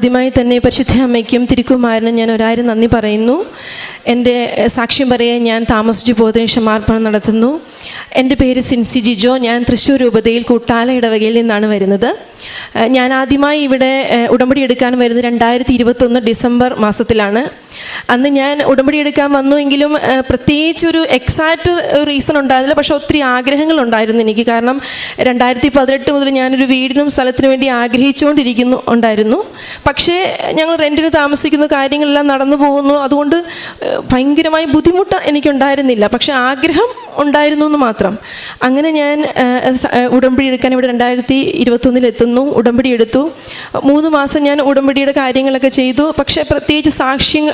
ആദ്യമായി തന്നെ പരിശുദ്ധ അമ്മയ്ക്കും തിരുക്കുമാരനും ഞാൻ ഒരായിരം നന്ദി പറയുന്നു. എന്റെ സാക്ഷ്യം പറയാൻ ഞാൻ താമസിച്ചു പോകുന്നതിന് ക്ഷമാർപ്പണം നടത്തുന്നു. എന്റെ പേര് സിൻസി ജിജോ. ഞാൻ തൃശ്ശൂർ രൂപതയിൽ കൂട്ടാല ഇടവകയിൽ നിന്നാണ് വരുന്നത്. ഞാൻ ആദ്യമായി ഇവിടെ ഉടമ്പടി എടുക്കാൻ വരുന്നത് രണ്ടായിരത്തി ഡിസംബർ മാസത്തിലാണ്. അന്ന് ഞാൻ ഉടമ്പടി എടുക്കാൻ വന്നുവെങ്കിലും എങ്കിലും പ്രത്യേകിച്ച് ഒരു എക്സാക്റ്റ് റീസൺ ഉണ്ടായിരുന്നില്ല. പക്ഷേ ഒത്തിരി ആഗ്രഹങ്ങൾ ഉണ്ടായിരുന്നു എനിക്ക്. കാരണം രണ്ടായിരത്തി പതിനെട്ട് മുതൽ ഞാനൊരു വീടിനും സ്ഥലത്തിനു വേണ്ടി ആഗ്രഹിച്ചുകൊണ്ടിരിക്കുന്നു ഉണ്ടായിരുന്നു. പക്ഷേ ഞങ്ങൾ റെന്റിന് താമസിക്കുന്ന കാര്യങ്ങളെല്ലാം നടന്നു പോകുന്നു. അതുകൊണ്ട് ഭയങ്കരമായി ബുദ്ധിമുട്ട് എനിക്കുണ്ടായിരുന്നില്ല. പക്ഷേ ആഗ്രഹം ഉണ്ടായിരുന്നു എന്ന് മാത്രം. അങ്ങനെ ഞാൻ ഉടമ്പടി എടുക്കാൻ ഇവിടെ രണ്ടായിരത്തി ഇരുപത്തൊന്നിൽ എത്തുന്നു. ഉടമ്പടി എടുത്തു. മൂന്ന് മാസം ഞാൻ ഉടമ്പടിയുടെ കാര്യങ്ങളൊക്കെ ചെയ്തു. പക്ഷേ പ്രത്യേകിച്ച് സാക്ഷ്യം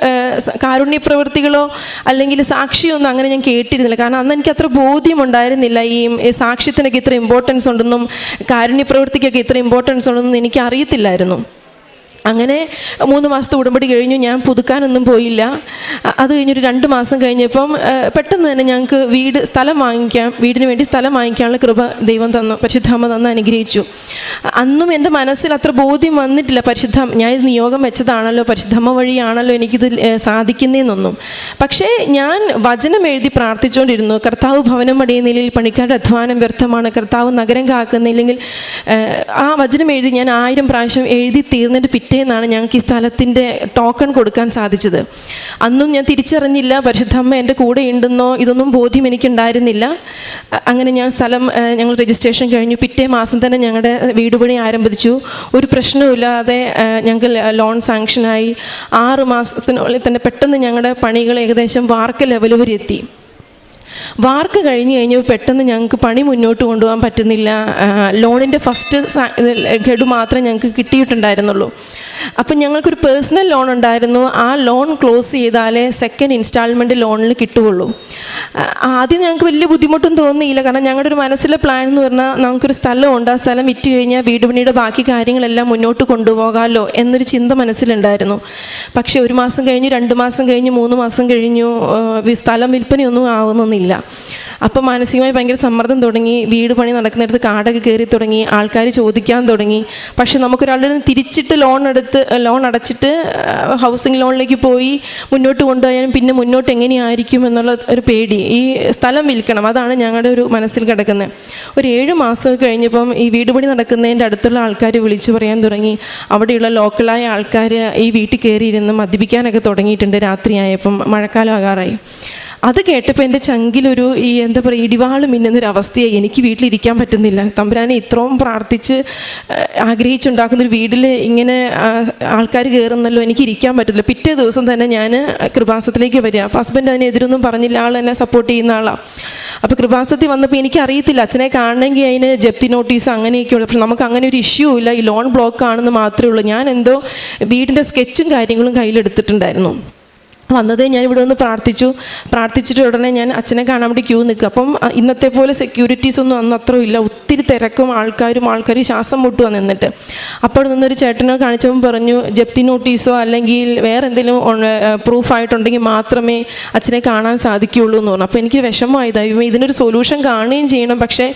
കാരുണ്യ പ്രവൃത്തികളോ അല്ലെങ്കിൽ സാക്ഷിയൊന്നും അങ്ങനെ ഞാൻ കേട്ടിരുന്നില്ല. കാരണം അന്ന് എനിക്ക് അത്ര ബോധ്യമുണ്ടായിരുന്നില്ല. ഈ സാക്ഷ്യത്തിനൊക്കെ ഇത്ര ഇമ്പോർട്ടൻസ് ഉണ്ടെന്നും കാരുണ്യ പ്രവൃത്തിക്കൊക്കെ ഇത്ര ഇമ്പോർട്ടൻസ് ഉണ്ടെന്നും എനിക്ക് അറിയത്തില്ലായിരുന്നു അങ്ങനെ മൂന്ന് മാസത്തെ ഉടമ്പടി കഴിഞ്ഞു. ഞാൻ പുതുക്കാനൊന്നും പോയില്ല. അത് കഴിഞ്ഞൊരു രണ്ട് മാസം കഴിഞ്ഞപ്പം പെട്ടെന്ന് തന്നെ ഞങ്ങൾക്ക് വീട് സ്ഥലം വാങ്ങിക്കാം വീടിന് വേണ്ടി സ്ഥലം വാങ്ങിക്കാനുള്ള കൃപ ദൈവം തന്നു. പരിശുദ്ധാമ്മ തന്ന് അനുഗ്രഹിച്ചു. അന്നും എന്റെ മനസ്സിൽ അത്ര ബോധ്യം വന്നിട്ടില്ല. പരിശുദ്ധ ഞാൻ ഇത് നിയോഗം വെച്ചതാണല്ലോ പരിശുദ്ധമ്മ വഴിയാണല്ലോ എനിക്കിത് സാധിക്കുന്നതെന്നൊന്നും പക്ഷേ ഞാൻ വചനം എഴുതി പ്രാർത്ഥിച്ചുകൊണ്ടിരുന്നു കർത്താവ് ഭവനം അടിയുന്നില്ലെങ്കിൽ പണിക്കാരുടെ അധ്വാനം വ്യർത്ഥമാണ്. കർത്താവ് നഗരം കാക്കുന്നില്ലെങ്കിൽ ആ വചനം എഴുതി ഞാൻ ആയിരം പ്രാവശ്യം എഴുതി തീർന്നിട്ട് പിറ്റേന്നാണ് ഞങ്ങൾക്ക് ഈ സ്ഥലത്തിന്റെ ടോക്കൺ കൊടുക്കാൻ സാധിച്ചത്. അന്നും ഞാൻ തിരിച്ചറിഞ്ഞില്ല പരിശുദ്ധമ്മ എന്റെ കൂടെ ഉണ്ടെന്നോ? ഇതൊന്നും ബോധ്യം എനിക്കുണ്ടായിരുന്നില്ല. അങ്ങനെ ഞാൻ സ്ഥലം ഞങ്ങൾ രജിസ്ട്രേഷൻ കഴിഞ്ഞു. പിറ്റേ മാസം തന്നെ ഞങ്ങളുടെ വീട് പണി ആരംഭിച്ചു. ഒരു പ്രശ്നവുമില്ലാതെ ഞങ്ങൾക്ക് ലോൺ സാങ്ഷനായി ആറ് മാസത്തിനുള്ളിൽ തന്നെ പെട്ടെന്ന് ഞങ്ങളുടെ പണികൾ ഏകദേശം വാർക്ക ലെവൽ വരെ എത്തി വാർക്ക് കഴിഞ്ഞ് കഴിഞ്ഞ് പെട്ടെന്ന് ഞങ്ങൾക്ക് പണി മുന്നോട്ട് കൊണ്ടുപോകാൻ പറ്റുന്നില്ല. ലോണിന്റെ ഫസ്റ്റ് ഗഡു മാത്രമേ ഞങ്ങൾക്ക് കിട്ടിയിട്ടുണ്ടായിരുന്നുള്ളൂ. അപ്പം ഞങ്ങൾക്കൊരു പേഴ്സണൽ ലോൺ ഉണ്ടായിരുന്നു. ആ ലോൺ ക്ലോസ് ചെയ്താലേ സെക്കൻഡ് ഇൻസ്റ്റാൾമെന്റ് ലോണിൽ കിട്ടുകയുള്ളൂ. ആദ്യം ഞങ്ങൾക്ക് വലിയ ബുദ്ധിമുട്ടും തോന്നിയില്ല. കാരണം ഞങ്ങളുടെ ഒരു മനസ്സിലെ പ്ലാൻ എന്ന് പറഞ്ഞാൽ നമുക്കൊരു സ്ഥലമുണ്ട് ആ സ്ഥലം വിറ്റ് കഴിഞ്ഞാൽ വീട് പണിയുടെ ബാക്കി കാര്യങ്ങളെല്ലാം മുന്നോട്ട് കൊണ്ടുപോകാമല്ലോ എന്നൊരു ചിന്ത മനസ്സിലുണ്ടായിരുന്നു. പക്ഷേ ഒരു മാസം കഴിഞ്ഞു രണ്ട് മാസം കഴിഞ്ഞു മൂന്ന് മാസം കഴിഞ്ഞു സ്ഥലം വിൽപ്പനയൊന്നും ആവുന്നൊന്നുമില്ല അപ്പം മാനസികമായി ഭയങ്കര സമ്മർദ്ദം തുടങ്ങി വീട് പണി നടക്കുന്നിടത്ത് കാടൊക്കെ കയറി തുടങ്ങി ആൾക്കാർ ചോദിക്കാൻ തുടങ്ങി. പക്ഷേ നമുക്കൊരാളുടെ നിന്ന് തിരിച്ചിട്ട് ലോൺ എടുത്ത് ലോൺ അടച്ചിട്ട് ഹൗസിംഗ് ലോണിലേക്ക് പോയി മുന്നോട്ട് കൊണ്ടുപോയാലും പിന്നെ മുന്നോട്ട് എങ്ങനെയായിരിക്കും എന്നുള്ള ഒരു പേടി. ഈ സ്ഥലം വിൽക്കണം അതാണ് ഞങ്ങളുടെ ഒരു മനസ്സിൽ കിടക്കുന്നത്. ഒരു ഏഴ് മാസം കഴിഞ്ഞപ്പം ഈ വീട് പണി നടക്കുന്നതിന്റെ അടുത്തുള്ള ആൾക്കാർ വിളിച്ചു പറയാൻ തുടങ്ങി. അവിടെയുള്ള ലോക്കലായ ആൾക്കാർ ഈ വീട്ടിൽ കയറിയിരുന്ന് മദ്യപിക്കാനൊക്കെ തുടങ്ങിയിട്ടുണ്ട് രാത്രിയായപ്പം മഴക്കാലം ആകാറായി. അത് കേട്ടപ്പോൾ എന്റെ ചങ്കിലൊരു ഈ എന്താ പറയുക ഇടിവാൾ മിന്നുന്നൊരു അവസ്ഥയായി എനിക്ക് വീട്ടിലിരിക്കാൻ പറ്റുന്നില്ല. തമ്പുരാനെ ഇത്രയും പ്രാർത്ഥിച്ച് ആഗ്രഹിച്ചുണ്ടാക്കുന്നൊരു വീട്ടിൽ ഇങ്ങനെ ആൾക്കാർ കയറുന്നല്ലോ എനിക്ക് ഇരിക്കാൻ പറ്റില്ല പിറ്റേ ദിവസം തന്നെ ഞാൻ കൃപാസത്തിലേക്ക് വരിക. അപ്പോൾ ഹസ്ബൻഡ് അതിനെതിരൊന്നും പറഞ്ഞില്ല. ആൾ എന്നെ സപ്പോർട്ട് ചെയ്യുന്ന ആളാണ് അപ്പോൾ കൃപാസത്തിൽ വന്നപ്പോൾ എനിക്കറിയത്തില്ല അച്ഛനെ കാണണമെങ്കിൽ അതിന് ജപ്തി നോട്ടീസ് അങ്ങനെയൊക്കെയുള്ളൂ പക്ഷെ നമുക്ക് അങ്ങനെ ഒരു ഇഷ്യൂ ഇല്ല. ഈ ലോൺ ബ്ലോക്ക് ആണെന്ന് മാത്രമേ ഉള്ളൂ. ഞാൻ എന്തോ വീടിന്റെ സ്കെച്ചും കാര്യങ്ങളും കയ്യിലെടുത്തിട്ടുണ്ടായിരുന്നു. വന്നതേ ഞാൻ ഇവിടെ ഒന്ന് പ്രാർത്ഥിച്ചു. പ്രാർത്ഥിച്ചിട്ട് ഉടനെ ഞാൻ അച്ഛനെ കാണാൻ വേണ്ടി ക്യൂ നിൽക്കുക. അപ്പം ഇന്നത്തെ പോലെ സെക്യൂരിറ്റീസ് ഒന്നും അന്ന് അത്ര ഇല്ല. ഒത്തിരി തിരക്കും ആൾക്കാരും ആൾക്കാർ ശ്വാസം മുട്ടുക നിന്നിട്ട്. അപ്പോൾ നിന്നൊരു ചേട്ടനെ കാണിച്ചപ്പോൾ പറഞ്ഞു ജപ്തി നോട്ടീസോ അല്ലെങ്കിൽ വേറെ എന്തെങ്കിലും പ്രൂഫായിട്ടുണ്ടെങ്കിൽ മാത്രമേ അച്ഛനെ കാണാൻ സാധിക്കുകയുള്ളൂ എന്ന് പറഞ്ഞു. അപ്പോൾ എനിക്ക് വിഷമമായി. ഇതിനൊരു സൊല്യൂഷൻ കാണുകയും ചെയ്യണം. പക്ഷേ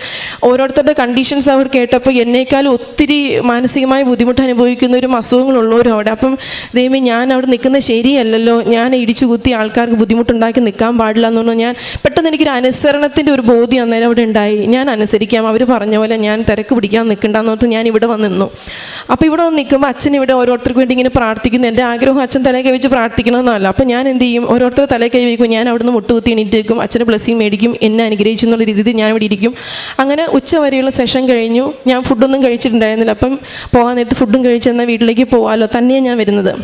ഓരോരുത്തരുടെ കണ്ടീഷൻസ് അവർ കേട്ടപ്പോൾ എന്നേക്കാളും ഒത്തിരി മാനസികമായ ബുദ്ധിമുട്ട് അനുഭവിക്കുന്ന അനുഭവിക്കുന്നവരും അസുഖങ്ങളുള്ളവരും അവിടെ. അപ്പം ദൈവം ഞാൻ അവിടെ നിൽക്കുന്നത് ശരിയല്ലല്ലോ. ഞാൻ ഇടിച്ചു കുത്തി ആൾക്കാർക്ക് ബുദ്ധിമുട്ടുണ്ടാക്കി നിൽക്കാൻ പാടില്ല എന്ന് പറഞ്ഞാൽ ഞാൻ പെട്ടെന്ന് എനിക്കൊരു അനുസരണത്തിന്റെ ഒരു ബോധ്യം അന്നേരം അവിടെ ഉണ്ടായി. ഞാൻ അനുസരിക്കാം. അവർ പറഞ്ഞ പോലെ ഞാൻ തിരക്ക് പിടിക്കാൻ നിൽക്കണ്ടെന്ന് ഓർത്ത് ഞാൻ ഇവിടെ വന്ന് നിന്നു. അപ്പോൾ ഇവിടെ വന്ന് നിൽക്കുമ്പോൾ അച്ഛൻ ഇവിടെ ഓരോരുത്തർക്ക് വേണ്ടി ഇങ്ങനെ പ്രാർത്ഥിക്കുന്നു. എന്റെ ആഗ്രഹം അച്ഛൻ തലേ കൈ വെച്ച് പ്രാർത്ഥിക്കണമെന്നല്ല. അപ്പോൾ ഞാൻ എന്ത് ചെയ്യും? ഓരോരുത്തർ തലേ കൈ വയ്ക്കും ഞാൻ അവിടുന്ന് മുട്ടുകുത്തി എണീറ്റ് വെക്കും അച്ഛന് ബ്ലെസ്സിങ് മേടിക്കും. എന്നെ അനുഗ്രഹിച്ചു എന്നുള്ള രീതിയിൽ ഞാൻ ഇവിടെ ഇരിക്കും. അങ്ങനെ ഉച്ച വരെയുള്ള സെഷൻ കഴിഞ്ഞു. ഞാൻ ഫുഡൊന്നും കഴിച്ചിട്ടുണ്ടായിരുന്നില്ല. അപ്പം പോകാൻ നേരത്ത് ഫുഡും കഴിച്ചെന്നാൽ വീട്ടിലേക്ക് പോകാമല്ലോ. തന്നെയാണ് ഞാൻ വരുന്നത്.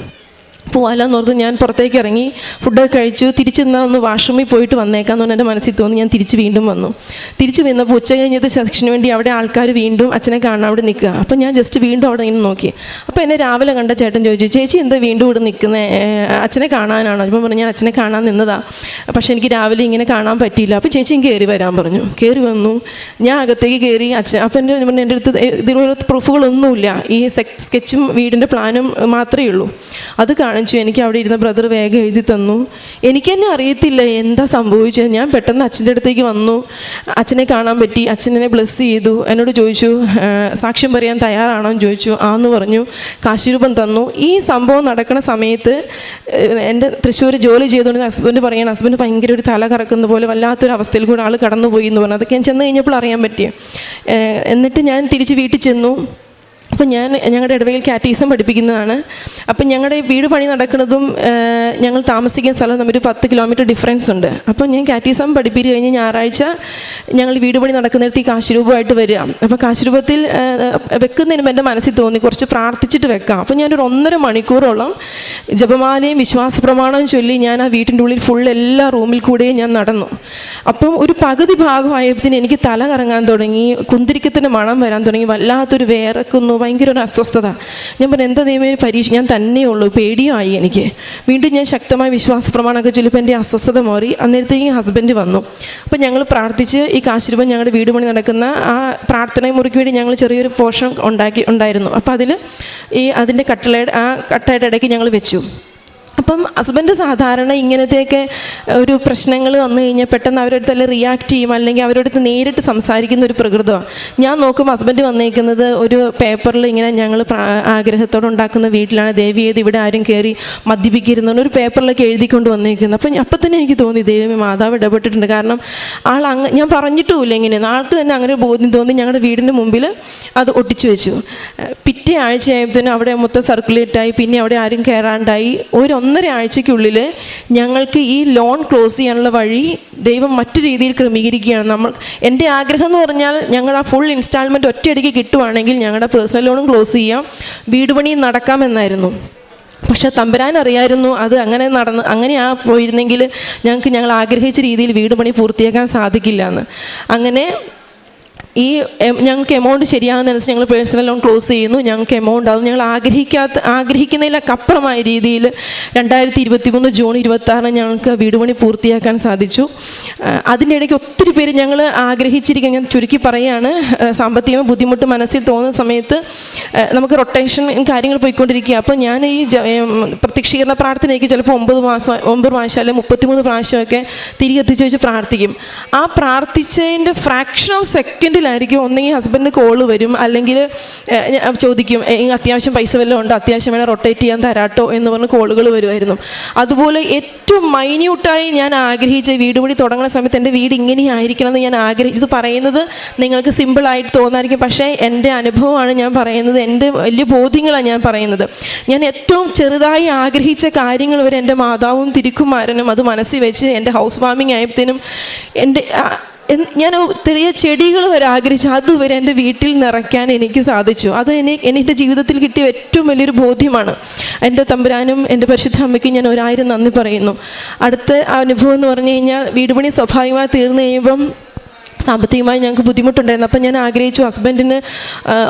പോകാമല്ലോ ഓർത്ത് ഞാൻ പുറത്തേക്ക് ഇറങ്ങി ഫുഡൊക്കെ കഴിച്ചു. തിരിച്ചു നിന്നാൽ ഒന്ന് വാഷ്റൂമിൽ പോയിട്ട് വന്നേക്കാന്ന് എന്ന് എന്റെ മനസ്സിൽ തോന്നി. ഞാൻ തിരിച്ച് വീണ്ടും വന്നു. തിരിച്ച് വന്നപ്പോൾ ഉച്ച കഴിഞ്ഞത് സെക്ഷന് വേണ്ടി അവിടെ ആൾക്കാർ വീണ്ടും അച്ഛനെ കാണാൻ അവിടെ നിൽക്കുക. അപ്പോൾ ഞാൻ ജസ്റ്റ് വീണ്ടും അവിടെ നിന്ന് നോക്കി. അപ്പോൾ എന്നെ രാവിലെ കണ്ട ചേട്ടൻ ചോദിച്ചു ചേച്ചി എന്താ വീണ്ടും ഇവിടെ നിൽക്കുന്നത് അച്ഛനെ കാണാനാണോ? അപ്പം പറഞ്ഞു ഞാൻ അച്ഛനെ കാണാൻ നിന്നതാ. പക്ഷേ എനിക്ക് രാവിലെ ഇങ്ങനെ കാണാൻ പറ്റിയില്ല. അപ്പോൾ ചേച്ചിയും കയറി വരാൻ പറഞ്ഞു. കയറി വന്നു. ഞാൻ അകത്തേക്ക് കയറി അച്ഛൻ അപ്പം എന്റെ പറഞ്ഞു എന്റെ അടുത്ത് ഇതിലുള്ള പ്രൂഫുകളൊന്നുമില്ല ഈ സ്കെച്ചും വീടിന്റെ പ്ലാനും മാത്രമേ ഉള്ളൂ. അത് കാണിച്ചു എനിക്ക് അവിടെ ഇരുന്ന ബ്രദർ വേഗം എഴുതി തന്നു. എനിക്ക് തന്നെ അറിയത്തില്ല എന്താ സംഭവിച്ചത് ഞാൻ പെട്ടെന്ന് അച്ഛന്റെ അടുത്തേക്ക് വന്നു. അച്ഛനെ കാണാൻ പറ്റി. അച്ഛനെ ബ്ലസ് ചെയ്തു. എന്നോട് ചോദിച്ചു സാക്ഷ്യം പറയാൻ തയ്യാറാണോ? എന്ന് ചോദിച്ചു. ആന്ന് പറഞ്ഞു. കാശിരൂപം തന്നു. ഈ സംഭവം നടക്കുന്ന സമയത്ത് എന്റെ തൃശ്ശൂർ ജോലി ചെയ്തുകൊണ്ട് ഹസ്ബൻഡ് പറയണം ഹസ്ബൻഡ് ഭയങ്കര ഒരു തല കറക്കുന്ന പോലെ വല്ലാത്തൊരു അവസ്ഥയിൽ കൂടെ ആൾ കടന്നുപോയി എന്ന് പറഞ്ഞു. അതൊക്കെ ഞാൻ ചെന്ന് കഴിഞ്ഞപ്പോൾ അറിയാൻ പറ്റി. എന്നിട്ട് ഞാൻ തിരിച്ച് വീട്ടിൽ ചെന്നു. അപ്പം ഞാൻ ഞങ്ങളുടെ ഇടവയിൽ കാറ്റീസം പഠിപ്പിക്കുന്നതാണ്. അപ്പം ഞങ്ങളുടെ വീട് പണി നടക്കുന്നതും ഞങ്ങൾ താമസിക്കുന്ന സ്ഥലം തമ്മിൽ പത്ത് കിലോമീറ്റർ ഡിഫറൻസ് ഉണ്ട്. അപ്പം ഞാൻ കാറ്റീസം പഠിപ്പിച്ച് കഴിഞ്ഞ് ഞായറാഴ്ച ഞങ്ങൾ വീട് പണി നടക്കുന്നിടത്ത് ഈ കാശുരൂപമായിട്ട് വരിക. അപ്പോൾ കാശുരൂപത്തിൽ വെക്കുന്നതിന് എന്റെ മനസ്സിൽ തോന്നി കുറച്ച് പ്രാർത്ഥിച്ചിട്ട് വെക്കാം. അപ്പം ഞാനൊരു ഒന്നര മണിക്കൂറോളം ജപമാലയും വിശ്വാസ പ്രമാണവും ചൊല്ലി ഞാൻ ആ വീട്ടിന്റെ ഉള്ളിൽ ഫുൾ എല്ലാ റൂമിൽ കൂടെയും ഞാൻ നടന്നു. അപ്പം ഒരു പകുതി ഭാഗമായതിന് എനിക്ക് തല കറങ്ങാൻ തുടങ്ങി കുന്തിരിക്കത്തിന്റെ മണം വരാൻ തുടങ്ങി വല്ലാത്തൊരു വേറക്കുന്നു ഭയങ്കര ഒരു അസ്വസ്ഥത. ഞാൻ പറഞ്ഞു എന്താ ദൈവമേ പരീക്ഷ ഞാൻ തന്നെയുള്ളൂ പേടിയായി എനിക്ക്. വീണ്ടും ഞാൻ ശക്തമായ വിശ്വാസ പ്രമാണമൊക്കെ ചൊല്ലിപ്പോൾ എന്റെ അസ്വസ്ഥത മാറി. അന്നേരത്തേക്ക് ഹസ്ബൻഡ് വന്നു. അപ്പം ഞങ്ങൾ പ്രാർത്ഥിച്ച് ഈ കാശിരൂപം ഞങ്ങളുടെ വീട് പണി നടക്കുന്ന ആ പ്രാർത്ഥന മുറിക്ക് വേണ്ടി ഞങ്ങൾ ചെറിയൊരു പോർഷൻ ഉണ്ടാക്കി ഉണ്ടായിരുന്നു. അപ്പോൾ അതിൽ ഈ അതിന്റെ കട്ടളയുടെ ആ കട്ടയുടെ ഇടയ്ക്ക് ഞങ്ങൾ വെച്ചു. അപ്പം ഹസ്ബൻഡ് സാധാരണ ഇങ്ങനത്തെയൊക്കെ ഒരു പ്രശ്നങ്ങൾ വന്നു കഴിഞ്ഞാൽ പെട്ടെന്ന് അവരുടെ അടുത്ത് റിയാക്ട് ചെയ്യും അല്ലെങ്കിൽ അവരുടെ അടുത്ത് നേരിട്ട് സംസാരിക്കുന്ന ഒരു പ്രകൃതമാണ് ഞാൻ നോക്കും ഹസ്ബൻഡ് വന്നേക്കുന്നത് ഒരു പേപ്പറിൽ ഇങ്ങനെ ഞങ്ങൾ ആഗ്രഹത്തോടെ ഉണ്ടാക്കുന്ന വീട്ടിലാണ്. ദേവി ഏത് ഇവിടെ ആരും കയറി മദ്യപിക്കരുതെന്ന് ഒരു പേപ്പറിലൊക്കെ എഴുതിക്കൊണ്ട് വന്നേക്കുന്നത്. അപ്പം അപ്പം തന്നെ എനിക്ക് തോന്നി ദേവി മാതാവ് ഇടപെട്ടിട്ടുണ്ട്. കാരണം ആൾ അങ്ങ് ഞാൻ പറഞ്ഞിട്ടുമില്ല ഇങ്ങനെ. ആൾക്ക് തന്നെ അങ്ങനെ ഒരു ബോധ്യം തോന്നി. ഞങ്ങളുടെ വീടിന്റെ മുമ്പിൽ അത് ഒട്ടിച്ചു വെച്ചു. പിറ്റേ പിറ്റേ തന്നെ അവിടെ മൊത്തം സർക്കുലേറ്റായി പിന്നെ അവിടെ ആരും കയറാണ്ടായി ഒരു ഒന്നര ആഴ്ചയ്ക്കുള്ളിൽ ഞങ്ങൾക്ക് ഈ ലോൺ ക്ലോസ് ചെയ്യാനുള്ള വഴി ദൈവം മറ്റു രീതിയിൽ ക്രമീകരിക്കുകയാണ്. നമ്മൾ എന്റെ ആഗ്രഹം എന്ന് പറഞ്ഞാൽ ഞങ്ങൾ ആ ഫുൾ ഇൻസ്റ്റാൾമെന്റ് ഒറ്റയടിക്ക് കിട്ടുവാണെങ്കിൽ ഞങ്ങളുടെ പേഴ്സണൽ ലോണും ക്ലോസ് ചെയ്യാം വീട് പണിയും നടക്കാമെന്നായിരുന്നു പക്ഷേ തമ്പുരാൻ അറിയായിരുന്നു അത് അങ്ങനെ നടന്ന് അങ്ങനെ ആ പോയിരുന്നെങ്കിൽ ഞങ്ങൾക്ക് ഞങ്ങൾ ആഗ്രഹിച്ച രീതിയിൽ വീട് പണി പൂർത്തിയാക്കാൻ സാധിക്കില്ല എന്ന്. അങ്ങനെ ഈ ഞങ്ങൾക്ക് എമൗണ്ട് ശരിയാകുന്നതനുസരിച്ച് ഞങ്ങൾ പേഴ്സണൽ ലോൺ ക്ലോസ് ചെയ്യുന്നു. ഞങ്ങൾക്ക് എമൗണ്ട് ആകുന്നു ഞങ്ങൾ ആഗ്രഹിക്കാത്ത ആഗ്രഹിക്കുന്നതിലൊക്കെ അപ്പുറമായ രീതിയിൽ രണ്ടായിരത്തി ഇരുപത്തി മൂന്ന് ജൂൺ ഇരുപത്തി ആറിന് ഞങ്ങൾക്ക് വീട് പണി പൂർത്തിയാക്കാൻ സാധിച്ചു. അതിന്റെ ഇടയ്ക്ക് ഒത്തിരി പേര് ഞങ്ങൾ ആഗ്രഹിച്ചിരിക്കുന്ന ഞാൻ ചുരുക്കി പറയുകയാണ്. സാമ്പത്തിക ബുദ്ധിമുട്ട് മനസ്സിൽ തോന്നുന്ന സമയത്ത് നമുക്ക് റൊട്ടേഷൻ കാര്യങ്ങൾ പോയിക്കൊണ്ടിരിക്കുക. അപ്പോൾ ഞാൻ ഈ പ്രത്യക്ഷീകരണ പ്രാർത്ഥനയ്ക്ക് ചിലപ്പോൾ ഒമ്പത് മാസം ഒമ്പത് പ്രാവശ്യം അല്ലെങ്കിൽ മുപ്പത്തിമൂന്ന് പ്രാവശ്യമൊക്കെ തിരികെ എത്തിച്ചു വെച്ച് പ്രാർത്ഥിക്കും. ആ പ്രാർത്ഥിച്ചതിന്റെ ഫ്രാക്ഷൻ ഓഫ് സെക്കൻഡിലായിരിക്കും ഒന്നെങ്കിൽ ഹസ്ബൻഡിന് കോൾ വരും. അല്ലെങ്കിൽ ചോദിക്കും "ഏയ്, അത്യാവശ്യം പൈസ വല്ലതും ഉണ്ടോ? അത്യാവശ്യം വേണം റൊട്ടേറ്റ് ചെയ്യാൻ തരാട്ടോ എന്ന് പറഞ്ഞ് കോളുകൾ വരുമായിരുന്നു. അതുപോലെ ഏറ്റവും മൈന്യൂട്ടായി ഞാൻ ആഗ്രഹിച്ച വീട് കൂടി തുടങ്ങുന്ന സമയത്ത് എന്റെ വീട് ഇങ്ങനെയായിരിക്കണം എന്ന് ഞാൻ ആഗ്രഹിച്ചത് പറയുന്നത് നിങ്ങൾക്ക് സിമ്പിളായിട്ട് തോന്നായിരിക്കും പക്ഷേ എന്റെ അനുഭവമാണ് ഞാൻ പറയുന്നത്. എന്റെ വലിയ ബോധ്യങ്ങളാണ് ഞാൻ പറയുന്നത്. ഞാൻ ഏറ്റവും ചെറുതായി ആഗ്രഹിച്ച കാര്യങ്ങൾ വരെ എന്റെ മാതാവും തിരുക്കുമാരനും അത് മനസ്സിൽ വെച്ച് എന്റെ ഹൗസ് വാമിങ് ആയപ്പോഴത്തേനും എന്റെ ഞാൻ ചെറിയ ചെടികൾ വരെ ആഗ്രഹിച്ചു. അതുവരെ എന്റെ വീട്ടിൽ നിറയ്ക്കാൻ എനിക്ക് സാധിച്ചു. അത് എനിക്ക് എന്റെ ജീവിതത്തിൽ കിട്ടിയ ഏറ്റവും വലിയൊരു ബോധ്യമാണ്. എന്റെ തമ്പുരാനും എന്റെ പരിശുദ്ധ അമ്മയ്ക്കും ഞാൻ ഒരായിരം നന്ദി പറയുന്നു. അടുത്ത അനുഭവം എന്ന് പറഞ്ഞു കഴിഞ്ഞാൽ വീടുപണി സ്വാഭാവികമായി തീർന്നു കഴിയുമ്പം സാമ്പത്തികമായി ഞങ്ങൾക്ക് ബുദ്ധിമുട്ടുണ്ടായിരുന്നു. അപ്പം ഞാൻ ആഗ്രഹിച്ചു ഹസ്ബൻഡിന്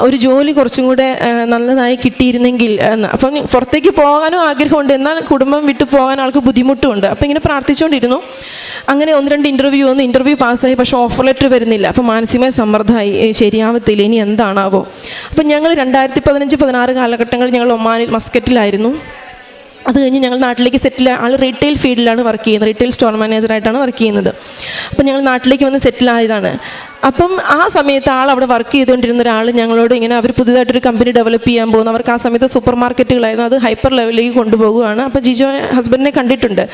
ഒരു ജോലി കുറച്ചും കൂടെ നല്ലതായി കിട്ടിയിരുന്നെങ്കിൽ അപ്പം പുറത്തേക്ക് പോകാനും ആഗ്രഹമുണ്ട്. എന്നാൽ കുടുംബം വിട്ടു പോകാൻ ആൾക്ക് ബുദ്ധിമുട്ടുമുണ്ട് അപ്പം ഇങ്ങനെ പ്രാർത്ഥിച്ചുകൊണ്ടിരുന്നു. അങ്ങനെ ഒന്ന് രണ്ട് ഇന്റർവ്യൂ വന്നു ഇന്റർവ്യൂ പാസ്സായി പക്ഷേ ഓഫർ ലെറ്റർ വരുന്നില്ല. അപ്പം മാനസികമായ സമ്മർദ്ദമായി. ശരിയാവത്തില്ല. ഇനി എന്താണാവോ? അപ്പം ഞങ്ങൾ രണ്ടായിരത്തി പതിനഞ്ച് പതിനാറ് കാലഘട്ടങ്ങളിൽ ഞങ്ങൾ ഒമാനിൽ മസ്കറ്റിലായിരുന്നു. അത് കഴിഞ്ഞ് ഞങ്ങൾ നാട്ടിലേക്ക് സെറ്റിൽ ആൾ റീറ്റെയിൽ ഫീൽഡിലാണ് വർക്ക് ചെയ്യുന്നത്. റീറ്റെയിൽ സ്റ്റോർ മാനേജറായിട്ടാണ് വർക്ക് ചെയ്യുന്നത്. അപ്പോൾ ഞങ്ങൾ നാട്ടിലേക്ക് വന്ന് സെറ്റിൽ ആയതാണ്. അപ്പം ആ സമയത്ത് ആൾ അവിടെ വർക്ക് ചെയ്തുകൊണ്ടിരുന്ന ഒരാൾ ഞങ്ങളോട് ഇങ്ങനെ അവർ പുതിയതായിട്ടൊരു കമ്പനി ഡെവലപ്പ് ചെയ്യാൻ പോകുന്നു. അവർക്ക് ആ സമയത്ത് സൂപ്പർ മാർക്കറ്റുകളായിരുന്നു അത് ഹൈപ്പർ ലെവലിലേക്ക് കൊണ്ടുപോകുകയാണ് അപ്പോൾ ജിജോ ഹസ്ബൻഡിനെ കണ്ടിട്ടുണ്ട്.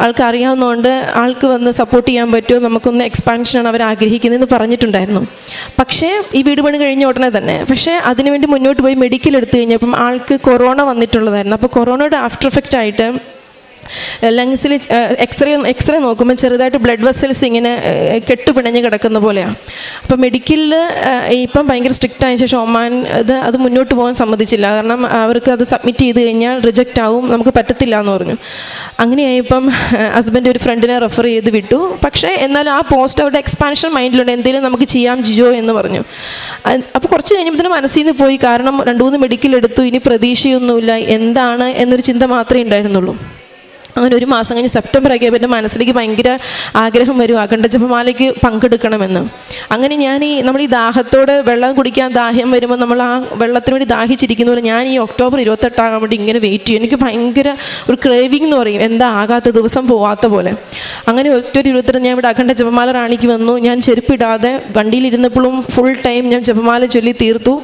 ആൾക്ക് അറിയാവുന്നതുകൊണ്ട് ആൾക്ക് വന്ന് സപ്പോർട്ട് ചെയ്യാൻ പറ്റുമോ? നമുക്കൊന്ന് എക്സ്പാൻഷനാണ് അവർ ആഗ്രഹിക്കുന്നതെന്ന് പറഞ്ഞിട്ടുണ്ടായിരുന്നു. പക്ഷേ ഈ വീട് പണി കഴിഞ്ഞ ഉടനെ തന്നെ. പക്ഷേ അതിനുവേണ്ടി മുന്നോട്ട് പോയി മെഡിക്കൽ എടുത്തു കഴിഞ്ഞപ്പം ആൾക്ക് കൊറോണ വന്നിട്ടുള്ളതായിരുന്നു. അപ്പോൾ കൊറോണയുടെ ആഫ്റ്റർ എഫക്റ്റ് ആയിട്ട് ലങ്സിൽ എക്സ്റേ എക്സ്റേ നോക്കുമ്പോൾ ചെറുതായിട്ട് ബ്ലഡ് വെസൽസ് ഇങ്ങനെ കെട്ടുപിണഞ്ഞ് കിടക്കുന്ന പോലെയാണ് അപ്പോൾ മെഡിക്കലിൽ ഇപ്പം ഭയങ്കര സ്ട്രിക്റ്റ് ആയ ശേഷം ഒമാൻ അത് അത് മുന്നോട്ട് പോകാൻ സമ്മതിച്ചില്ല. കാരണം അവർക്ക് അത് സബ്മിറ്റ് ചെയ്ത് കഴിഞ്ഞാൽ റിജക്റ്റ് ആവും നമുക്ക് പറ്റത്തില്ല എന്ന് പറഞ്ഞു. അങ്ങനെയായപ്പം ഹസ്ബൻഡ് ഒരു ഫ്രണ്ടിനെ റെഫർ ചെയ്ത് വിട്ടു. പക്ഷേ എന്നാൽ ആ പോസ്റ്റ് അവരുടെ എക്സ്പാൻഷൻ മൈൻഡിലുണ്ട് എന്തെങ്കിലും നമുക്ക് ചെയ്യാം ജിജോ എന്ന് പറഞ്ഞു. അപ്പോൾ കുറച്ച് കഴിഞ്ഞപ്പോൾ മനസ്സിൽ നിന്ന് പോയി. കാരണം രണ്ടു മൂന്ന് മെഡിക്കൽ എടുത്തു. ഇനി പ്രതീക്ഷയൊന്നുമില്ല. എന്താണ് എന്നൊരു ചിന്ത മാത്രമേ ഉണ്ടായിരുന്നുള്ളൂ. അങ്ങനെ ഒരു മാസം കഴിഞ്ഞ് സെപ്റ്റംബർ ആക്കിയപ്പോൾ എന്റെ മനസ്സിലേക്ക് ഭയങ്കര ആഗ്രഹം വരും. അഖണ്ഡ ജപമാലയ്ക്ക് പങ്കെടുക്കണമെന്ന്. അങ്ങനെ ഞാൻ ഈ നമ്മൾ ഈ ദാഹത്തോട് വെള്ളം കുടിക്കാൻ ദാഹ്യം വരുമ്പോൾ നമ്മൾ ആ വെള്ളത്തിന് വേണ്ടി ദാഹിച്ചിരിക്കുന്ന പോലെ ഞാൻ ഈ ഒക്ടോബർ ഇരുപത്തെട്ടാകാൻ വേണ്ടി ഇങ്ങനെ വെയിറ്റ് ചെയ്യും. എനിക്ക് ഭയങ്കര ഒരു ക്രേവിംഗ് എന്ന് പറയും. എന്താ ആകാത്ത ദിവസം പോവാത്ത പോലെ. അങ്ങനെ ഒറ്റൊരു ഇരുപത്തെട്ട് ഞാൻ ഇവിടെ അഖണ്ഡ ജപമാല റാണിക്ക് വന്നു. ഞാൻ ചെരുപ്പിടാതെ വണ്ടിയിലിരുന്നപ്പോഴും ഫുൾ ടൈം ഞാൻ ജപമാല ചൊല്ലി തീർത്തു.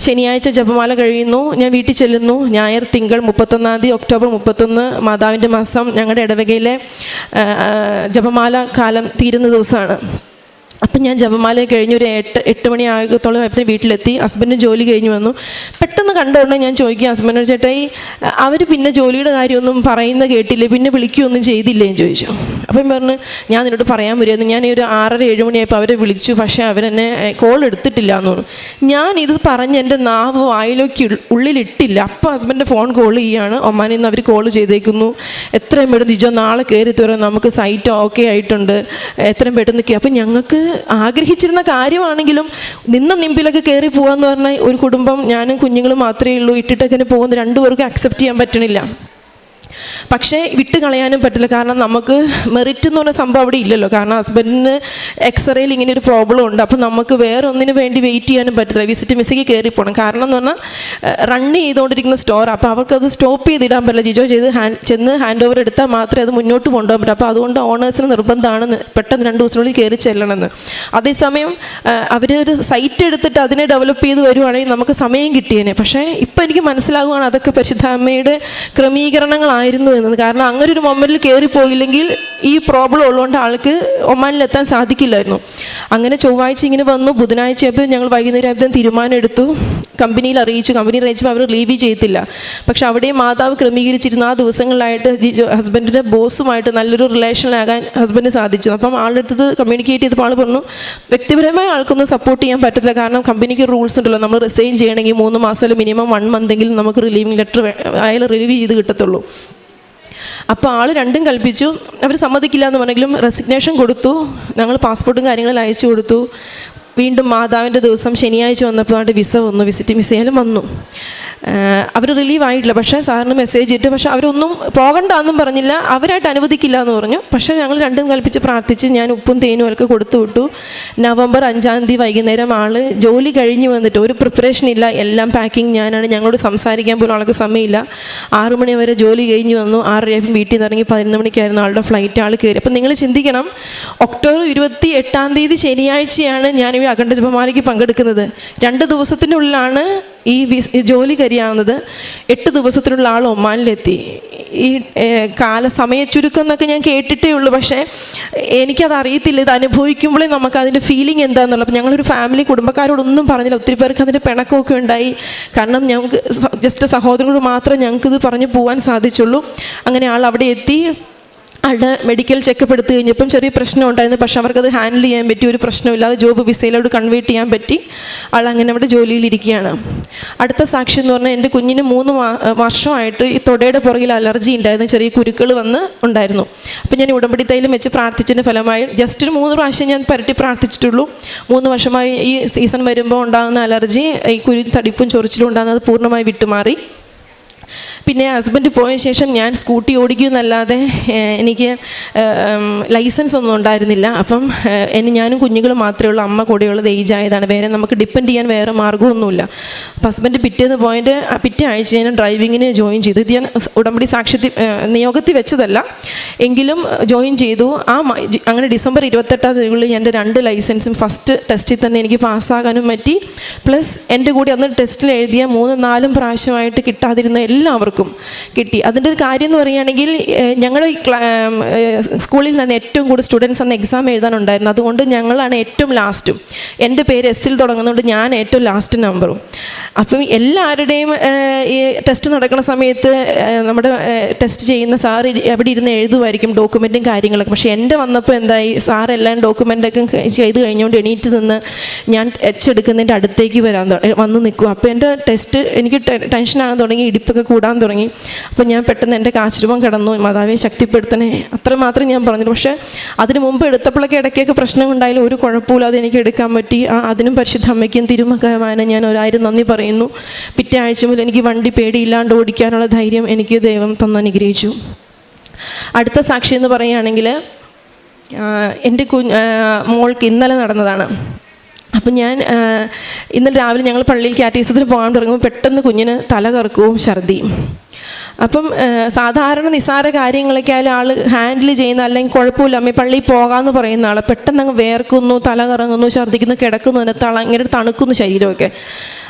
ശനിയാഴ്ച ജപമാല കഴിയുന്നു. ഞാൻ വീട്ടിൽ ചെല്ലുന്നു. ഞായർ തിങ്കൾ മുപ്പത്തൊന്നാം തീയതി ഒക്ടോബർ മുപ്പത്തൊന്ന് മാതാവിന്റെ മാസം ഞങ്ങളുടെ ഇടവകയിലെ ജപമാല കാലം തീരുന്ന ദിവസമാണ്. അപ്പം ഞാൻ ജപമാല കഴിഞ്ഞ് ഒരു എട്ട് എട്ട് മണി ആയപ്പോൾ വീട്ടിലെത്തി. ഹസ്ബൻഡ് ജോലി കഴിഞ്ഞ് വന്നു. പെട്ടെന്ന് കണ്ടുകൊണ്ട് ഞാൻ ചോദിക്കുക ഹസ്ബൻഡ് ചേട്ടാ ഈ അവർ പിന്നെ ജോലിയുടെ കാര്യമൊന്നും പറയുന്ന കേട്ടില്ലേ? പിന്നെ വിളിക്കുകയൊന്നും ചെയ്തില്ലേ? എന്ന് ചോദിച്ചു. അപ്പം പറഞ്ഞു ഞാൻ നിന്നോട് പറയാൻ വരുമായിരുന്നു ഞാൻ ഈ ഒരു ആറര ഏഴ് മണിയായപ്പോൾ അവരെ വിളിച്ചു. പക്ഷേ അവരെന്നെ കോൾ എടുത്തിട്ടില്ല എന്ന് പറഞ്ഞു. ഞാൻ ഇത് പറഞ്ഞ് എന്റെ നാവ് വായിലേക്ക് ഉള്ളിലിട്ടില്ല. അപ്പം ഹസ്ബൻഡ് ഫോൺ കോൾ ചെയ്യുകയാണ് ഒമാനിൽ നിന്ന് അവർ കോൾ ചെയ്തേക്കുന്നു. എത്രയും പെട്ടെന്ന് ഇജോ നാളെ കയറി തരാം നമുക്ക് സൈറ്റ് ഓക്കെ ആയിട്ടുണ്ട്. എത്രയും പെട്ടെന്ന് അപ്പം ഞങ്ങൾക്ക് ആഗ്രഹിച്ചിരുന്ന കാര്യമാണെങ്കിലും നിന്ന നിമ്പിലൊക്കെ കയറി പോകാന്ന് പറഞ്ഞാൽ ഒരു കുടുംബം ഞാനും കുഞ്ഞുങ്ങളും മാത്രമേ ഉള്ളൂ. ഇട്ടിട്ടൊക്കെ പോകുന്ന രണ്ടുപേർക്കും അക്സെപ്റ്റ് ചെയ്യാൻ പറ്റണില്ല. പക്ഷേ വിട്ട് കളയാനും പറ്റില്ല. കാരണം നമുക്ക് മെറിറ്റ് എന്ന് പറഞ്ഞ സംഭവം അവിടെ ഇല്ലല്ലോ. കാരണം ഹസ്ബൻഡിന് എക്സ്റേയിൽ ഇങ്ങനെ ഒരു പ്രോബ്ലം ഉണ്ട്. അപ്പോൾ നമുക്ക് വേറെ ഒന്നിനു വേണ്ടി വെയിറ്റ് ചെയ്യാനും പറ്റില്ല. വിസിറ്റ് മിസ്സിക്ക് കയറി പോകണം കാരണം എന്ന് പറഞ്ഞാൽ റൺ ചെയ്തുകൊണ്ടിരിക്കുന്ന സ്റ്റോർ അപ്പോൾ അവർക്കത് സ്റ്റോപ്പ് ചെയ്തിടാൻ പറ്റില്ല. ജിജോ ചെയ്ത് ഹാൻഡ് ചെന്ന് ഹാൻഡ് ഓവർ എടുത്താൽ മാത്രമേ അത് മുന്നോട്ട് കൊണ്ടുപോകാൻ പറ്റൂ. അപ്പോൾ അതുകൊണ്ട് ഓണേഴ്സിന് നിർബന്ധമാണ് പെട്ടെന്ന് രണ്ട് ദിവസത്തിനുള്ളിൽ കയറി ചെല്ലണമെന്ന്. അതേസമയം അവർ ഒരു സൈറ്റ് എടുത്തിട്ട് അതിനെ ഡെവലപ്പ് ചെയ്ത് വരുവാണെങ്കിൽ നമുക്ക് സമയം കിട്ടിയേനെ. പക്ഷേ ഇപ്പം എനിക്ക് മനസ്സിലാകുവാണ് അതൊക്കെ പരിശുദ്ധ അമ്മയുടെ ക്രമീകരണങ്ങളായിരുന്നു എന്നത്. കാരണം അങ്ങനെ ഒരു മൊമെന്റിൽ കയറിപ്പോയില്ലെങ്കിൽ ഈ പ്രോബ്ലം ഉള്ളതുകൊണ്ട് ആൾക്ക് ഒമാനിലെത്താൻ സാധിക്കില്ലായിരുന്നു. അങ്ങനെ ചൊവ്വാഴ്ച ഇങ്ങനെ വന്നു. ബുധനാഴ്ച ആയപ്പോൾ ഞങ്ങൾ വൈകുന്നേരം ആയപ്പോൾ തീരുമാനം എടുത്തു കമ്പനിയിൽ അറിയിച്ചു. കമ്പനിയിൽ അറിയിച്ചപ്പോൾ അവർ റിലീവ് ചെയ്യത്തില്ല പക്ഷെ അവിടെയും മാതാവ് ക്രമീകരിച്ചിരുന്ന. ആ ദിവസങ്ങളിലായിട്ട് ഹസ്ബൻഡിന്റെ ബോസുമായിട്ട് നല്ലൊരു റിലേഷനിലാകാൻ ഹസ്ബൻഡിന് സാധിച്ചു. അപ്പം ആളുടെ അടുത്ത് കമ്മ്യൂണിക്കേറ്റ് ചെയ്തപ്പോൾ ആൾ പറഞ്ഞു വ്യക്തിപരമായി ആൾക്കൊന്നും സപ്പോർട്ട് ചെയ്യാൻ പറ്റത്തില്ല. കാരണം കമ്പനിക്ക് റൂൾസ് ഉണ്ടല്ലോ. നമ്മൾ റിസൈൻ ചെയ്യണമെങ്കിൽ മൂന്ന് മാസം മിനിമം വൺ മന്തെങ്കിലും നമുക്ക് റിലീവിങ് ലെറ്റർ അയാൾ റിലീവ് ചെയ്ത് കിട്ടത്തുള്ളൂ. അപ്പോൾ ആൾ രണ്ടും കൽപ്പിച്ചു. അവർ സമ്മതിക്കില്ല എന്ന് പറഞ്ഞെങ്കിലും റെസിഗ്നേഷൻ കൊടുത്തു. ഞങ്ങൾ പാസ്പോർട്ടും കാര്യങ്ങളും അയച്ചു കൊടുത്തു. വീണ്ടും മാതാവിന്റെ ദിവസം ശനിയാഴ്ച വന്നപ്പോൾ അവിടെ വിസ വന്നു വിസിറ്റിംഗ് വിസയിലും വന്നു. അവർ റിലീവ് ആയിട്ടില്ല. പക്ഷേ സാറിന് മെസ്സേജ് ഇട്ട് പക്ഷേ അവരൊന്നും പോകണ്ടെന്നും പറഞ്ഞില്ല. അവരായിട്ട് അനുവദിക്കില്ല എന്ന് പറഞ്ഞു. പക്ഷേ ഞങ്ങൾ രണ്ടും കൽപ്പിച്ച് പ്രാർത്ഥിച്ച് ഞാൻ ഉപ്പും തേനും ഒക്കെ കൊടുത്തു വിട്ടു. നവംബർ അഞ്ചാം തീയതി വൈകുന്നേരം ആൾ ജോലി കഴിഞ്ഞു വന്നിട്ട് ഒരു പ്രിപ്പറേഷൻ ഇല്ല. എല്ലാം പാക്കിങ് ഞാനാണ്. ഞങ്ങളോട് സംസാരിക്കാൻ പോലും ആൾക്ക് സമയമില്ല. ആറു മണി വരെ ജോലി കഴിഞ്ഞു വന്നു. ആറര ആറരയായപ്പം വീട്ടിൽ നിന്ന് ഇറങ്ങി പതിനൊന്ന് മണിക്കായിരുന്നു ആളുടെ ഫ്ലൈറ്റ് ആൾ കയറി. അപ്പം നിങ്ങൾ ചിന്തിക്കണം ഒക്ടോബർ ഇരുപത്തി എട്ടാം തീയതി ശനിയാഴ്ചയാണ് ഞാൻ ഈ അഖണ്ഡ ജപമാലയ്ക്ക് പങ്കെടുക്കുന്നത്. രണ്ട് ദിവസത്തിനുള്ളിലാണ് ഈ ജോലി കരിയാവുന്നത് എട്ട് ദിവസത്തിനുള്ള ആൾ ഒമാനിലെത്തി. ഈ കാലസമയ കാല സമയ ചുരുക്കം എന്നൊക്കെ ഞാൻ കേട്ടിട്ടേ ഉള്ളൂ. പക്ഷേ എനിക്കത് അറിയത്തില്ല. ഇത് അനുഭവിക്കുമ്പോഴേ നമുക്ക് അതിന്റെ ഫീലിംഗ് എന്താണെന്നുള്ളത് അപ്പം ഞങ്ങളൊരു ഫാമിലി കുടുംബക്കാരോടൊന്നും പറഞ്ഞില്ല. ഒത്തിരി പേർക്ക് അതിന്റെ പിണക്കമൊക്കെ ഉണ്ടായി. കാരണം ഞങ്ങൾക്ക് ജസ്റ്റ് സഹോദരനോട് മാത്രമേ ഞങ്ങൾക്കിത് പറഞ്ഞു പോകാൻ സാധിച്ചുള്ളൂ. അങ്ങനെ ആൾ അവിടെ എത്തി. ആളുടെ മെഡിക്കൽ ചെക്കപ്പ് എടുത്തു കഴിഞ്ഞപ്പം ചെറിയ പ്രശ്നം ഉണ്ടായിരുന്നു. പക്ഷെ അവർക്കത് ഹാൻഡിൽ ചെയ്യാൻ പറ്റി ഒരു പ്രശ്നമില്ലാതെ ജോബ് വിസയിലോട്ട് കൺവേർട്ട് ചെയ്യാൻ പറ്റി. ആൾ അങ്ങനെ അവിടെ ജോലിയിലിരിക്കുകയാണ് അടുത്ത സാക്ഷി എന്ന് പറഞ്ഞാൽ എന്റെ കുഞ്ഞിന് മൂന്ന് വർഷമായിട്ട് ഈ തൊടയുടെ പുറകിൽ അലർജി ഉണ്ടായിരുന്നു. ചെറിയ കുരുക്കൾ വന്ന് ഉണ്ടായിരുന്നു. അപ്പം ഞാൻ ഉടമ്പടി തൈലം വെച്ച് പ്രാർത്ഥിച്ചതിന്റെ ഫലമായി ജസ്റ്റ് ഒരു മൂന്ന് പ്രാവശ്യം ഞാൻ പരട്ടി പ്രാർത്ഥിച്ചിട്ടുള്ളൂ. മൂന്ന് വർഷമായി ഈ സീസൺ വരുമ്പോൾ ഉണ്ടാകുന്ന അലർജി ഈ കുരു തടിപ്പും ചൊറിച്ചിലും ഉണ്ടാകുന്നത് പൂർണമായി വിട്ടുമാറി. പിന്നെ ഹസ്ബൻഡ് പോയ ശേഷം ഞാൻ സ്കൂട്ടി ഓടിക്കുമെന്നല്ലാതെ എനിക്ക് ലൈസൻസ് ഒന്നും ഉണ്ടായിരുന്നില്ല. അപ്പം എന്നെ ഞാനും കുഞ്ഞുങ്ങളും മാത്രമേ ഉള്ളൂ. അമ്മ കൂടെയുള്ളത് ഏജ് ആയതാണ്. വേറെ നമുക്ക് ഡിപ്പെൻഡ് ചെയ്യാൻ വേറെ മാർഗമൊന്നുമില്ല. അപ്പം ഹസ്ബൻഡ് പിറ്റേന്ന് പോയിന്റ് പിറ്റേ ആഴ്ച ഞാൻ ഡ്രൈവിങ്ങിന് ജോയിൻ ചെയ്തു. ഇത് ഞാൻ ഉടമ്പടി സാക്ഷ്യത്തിൽ നിയോഗത്തിൽ വെച്ചതല്ല. എങ്കിലും ജോയിൻ ചെയ്തു. ആ അങ്ങനെ ഡിസംബർ ഇരുപത്തെട്ടാം തീയതികളിൽ എന്റെ രണ്ട് ലൈസൻസും ഫസ്റ്റ് ടെസ്റ്റിൽ തന്നെ എനിക്ക് പാസ്സാകാനും പറ്റി. പ്ലസ് എന്റെ കൂടി അന്ന് ടെസ്റ്റിൽ എഴുതിയ മൂന്ന് നാലും പ്രാവശ്യമായിട്ട് കിട്ടാതിരുന്ന എല്ലാവർക്കും കിട്ടി. അതിന്റെ ഒരു കാര്യം എന്ന് പറയുകയാണെങ്കിൽ ഞങ്ങൾ സ്കൂളിൽ നിന്ന് ഏറ്റവും കൂടുതൽ സ്റ്റുഡൻസ് അന്ന് എക്സാം എഴുതാനുണ്ടായിരുന്നു. അതുകൊണ്ട് ഞങ്ങളാണ് ഏറ്റവും ലാസ്റ്റും എന്റെ പേര് എസ്സിൽ തുടങ്ങുന്നതുകൊണ്ട് ഞാൻ ഏറ്റവും ലാസ്റ്റ് നമ്പറും അപ്പം എല്ലാവരുടെയും ഈ ടെസ്റ്റ് നടക്കുന്ന സമയത്ത് നമ്മുടെ ടെസ്റ്റ് ചെയ്യുന്ന സാർ അവിടെ ഇരുന്ന് എഴുതുമായിരിക്കും ഡോക്യുമെന്റും കാര്യങ്ങളൊക്കെ. പക്ഷേ എന്റെ വന്നപ്പോൾ എന്തായി? സാർ എല്ലാം ഡോക്യുമെന്റൊക്കെ ചെയ്ത് കഴിഞ്ഞുകൊണ്ട് എണീറ്റ് നിന്ന് ഞാൻ എച്ച് എടുക്കുന്നതിന്റെ അടുത്തേക്ക് വരാൻ വന്ന് നിൽക്കും അപ്പോൾ എന്റെ ടെസ്റ്റ് എനിക്ക് ടെൻഷനാകാൻ തുടങ്ങി ഇടിപ്പൊക്കെ കൂടാൻ തുടങ്ങി. അപ്പം ഞാൻ പെട്ടെന്ന് എന്റെ കാശുരൂപം കിടന്നു. മാതാവെ ശക്തിപ്പെടുത്തണേ. അത്ര മാത്രം ഞാൻ പറഞ്ഞു പക്ഷേ അതിന് മുമ്പ് എടുത്തപ്പോഴൊക്കെ ഇടയ്ക്കൊക്കെ പ്രശ്നം ഉണ്ടായാലും ഒരു കുഴപ്പമില്ല എനിക്ക് എടുക്കാൻ പറ്റി. ആ അതിനും പരിശുദ്ധ അമ്മയ്ക്കും തിരുമകമാനം ഞാൻ ഒരായിരം നന്ദി പറയുന്നു. പിറ്റേ ആഴ്ച മുതൽ എനിക്ക് വണ്ടി പേടിയില്ലാണ്ട് ഓടിക്കാനുള്ള ധൈര്യം എനിക്ക് ദൈവം തന്നനുഗ്രഹിച്ചു അടുത്ത സാക്ഷി എന്ന് പറയുകയാണെങ്കിൽ എന്റെ കുഞ്ഞ് മോൾക്ക് ഇന്നലെ നടന്നതാണ്. അപ്പം ഞാൻ ഇന്നലെ രാവിലെ ഞങ്ങൾ പള്ളിയിൽ കാറ്റീസത്തിൽ പോകാൻ തുടങ്ങുമ്പോൾ പെട്ടെന്ന് കുഞ്ഞിന് തല കറക്കവും ഛർദിയും അപ്പം സാധാരണ നിസ്സാര കാര്യങ്ങളൊക്കെ ആയാലും ആൾ ഹാൻഡിൽ ചെയ്യുന്ന അല്ലെങ്കിൽ കുഴപ്പമില്ല അമ്മ പള്ളിയിൽ പോകാമെന്ന് പറയുന്ന ആൾ പെട്ടെന്ന് അങ്ങ് വേർക്കുന്നു തല കറങ്ങുന്നു ഛർദ്ദിക്കുന്നു കിടക്കുന്നു തള ഇങ്ങനെ തണുക്കുന്നു ശരീരമൊക്കെ.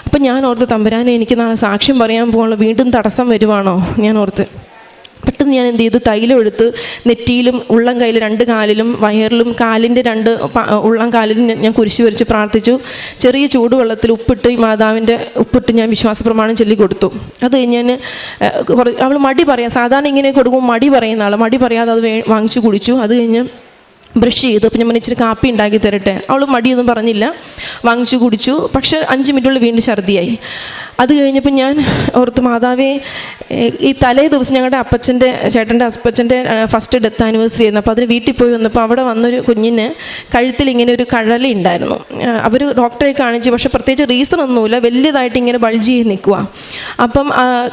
അപ്പം ഞാൻ ഓർത്ത് തമ്പുരാനെ എനിക്ക് നാളെ സാക്ഷ്യം പറയാൻ പോകാനുള്ള വീണ്ടും തടസ്സം വരുവാണോ? ഞാൻ ഓർത്ത്. പെട്ടെന്ന് ഞാൻ എന്ത് ചെയ്തു? തൈലം എടുത്ത് നെറ്റിയിലും ഉള്ളം കയ്യിൽ രണ്ട് കാലിലും വയറിലും കാലിന്റെ രണ്ട് ഉള്ളം കാലിലും ഞാൻ- കുരിശു വരച്ച് പ്രാർത്ഥിച്ചു. ചെറിയ ചൂടുവെള്ളത്തിൽ ഉപ്പിട്ട് ഈ മാതാവിന്റെ ഉപ്പിട്ട് ഞാൻ വിശ്വാസ പ്രമാണം ചൊല്ലി കൊടുത്തു അത് കഴിഞ്ഞ് ഞാൻ അവൾ മടി പറയാം. സാധാരണ ഇങ്ങനെ കൊടുക്കുമ്പോൾ മടി പറയുന്ന ആൾ മടി പറയാതെ അത് വാങ്ങിച്ചു കുടിച്ചു. അത് കഴിഞ്ഞ് ബ്രഷ് ചെയ്തു. അപ്പം ഞാൻ ഇച്ചിരി കാപ്പി ഉണ്ടാക്കി തരട്ടെ. അവൾ മടിയൊന്നും പറഞ്ഞില്ല. വാങ്ങിച്ചു കുടിച്ചു. പക്ഷേ അഞ്ച് മിനിറ്റുള്ളിൽ വീണ്ടും ഛർദിയായി. അത് കഴിഞ്ഞപ്പോൾ ഞാൻ ഓർത്ത് മാതാവേ ഈ തലേ ദിവസം ഞങ്ങളുടെ അപ്പച്ചന്റെ ചേട്ടന്റെ അപ്പച്ചന്റെ ഫസ്റ്റ് ഡെത്ത് ആനിവേഴ്സറി ആയിരുന്നു. അപ്പോൾ അതിന് വീട്ടിൽ പോയി വന്നപ്പോൾ അവിടെ വന്നൊരു കുഞ്ഞിന് കഴുത്തിൽ ഇങ്ങനെ ഒരു കഴല ഉണ്ടായിരുന്നു അവർ ഡോക്ടറെ കാണിച്ചു. പക്ഷേ പ്രത്യേകിച്ച് റീസൺ ഒന്നുമില്ല. വലിയതായിട്ട് ഇങ്ങനെ ബൾജ് ചെയ്ത് നിൽക്കുക അപ്പം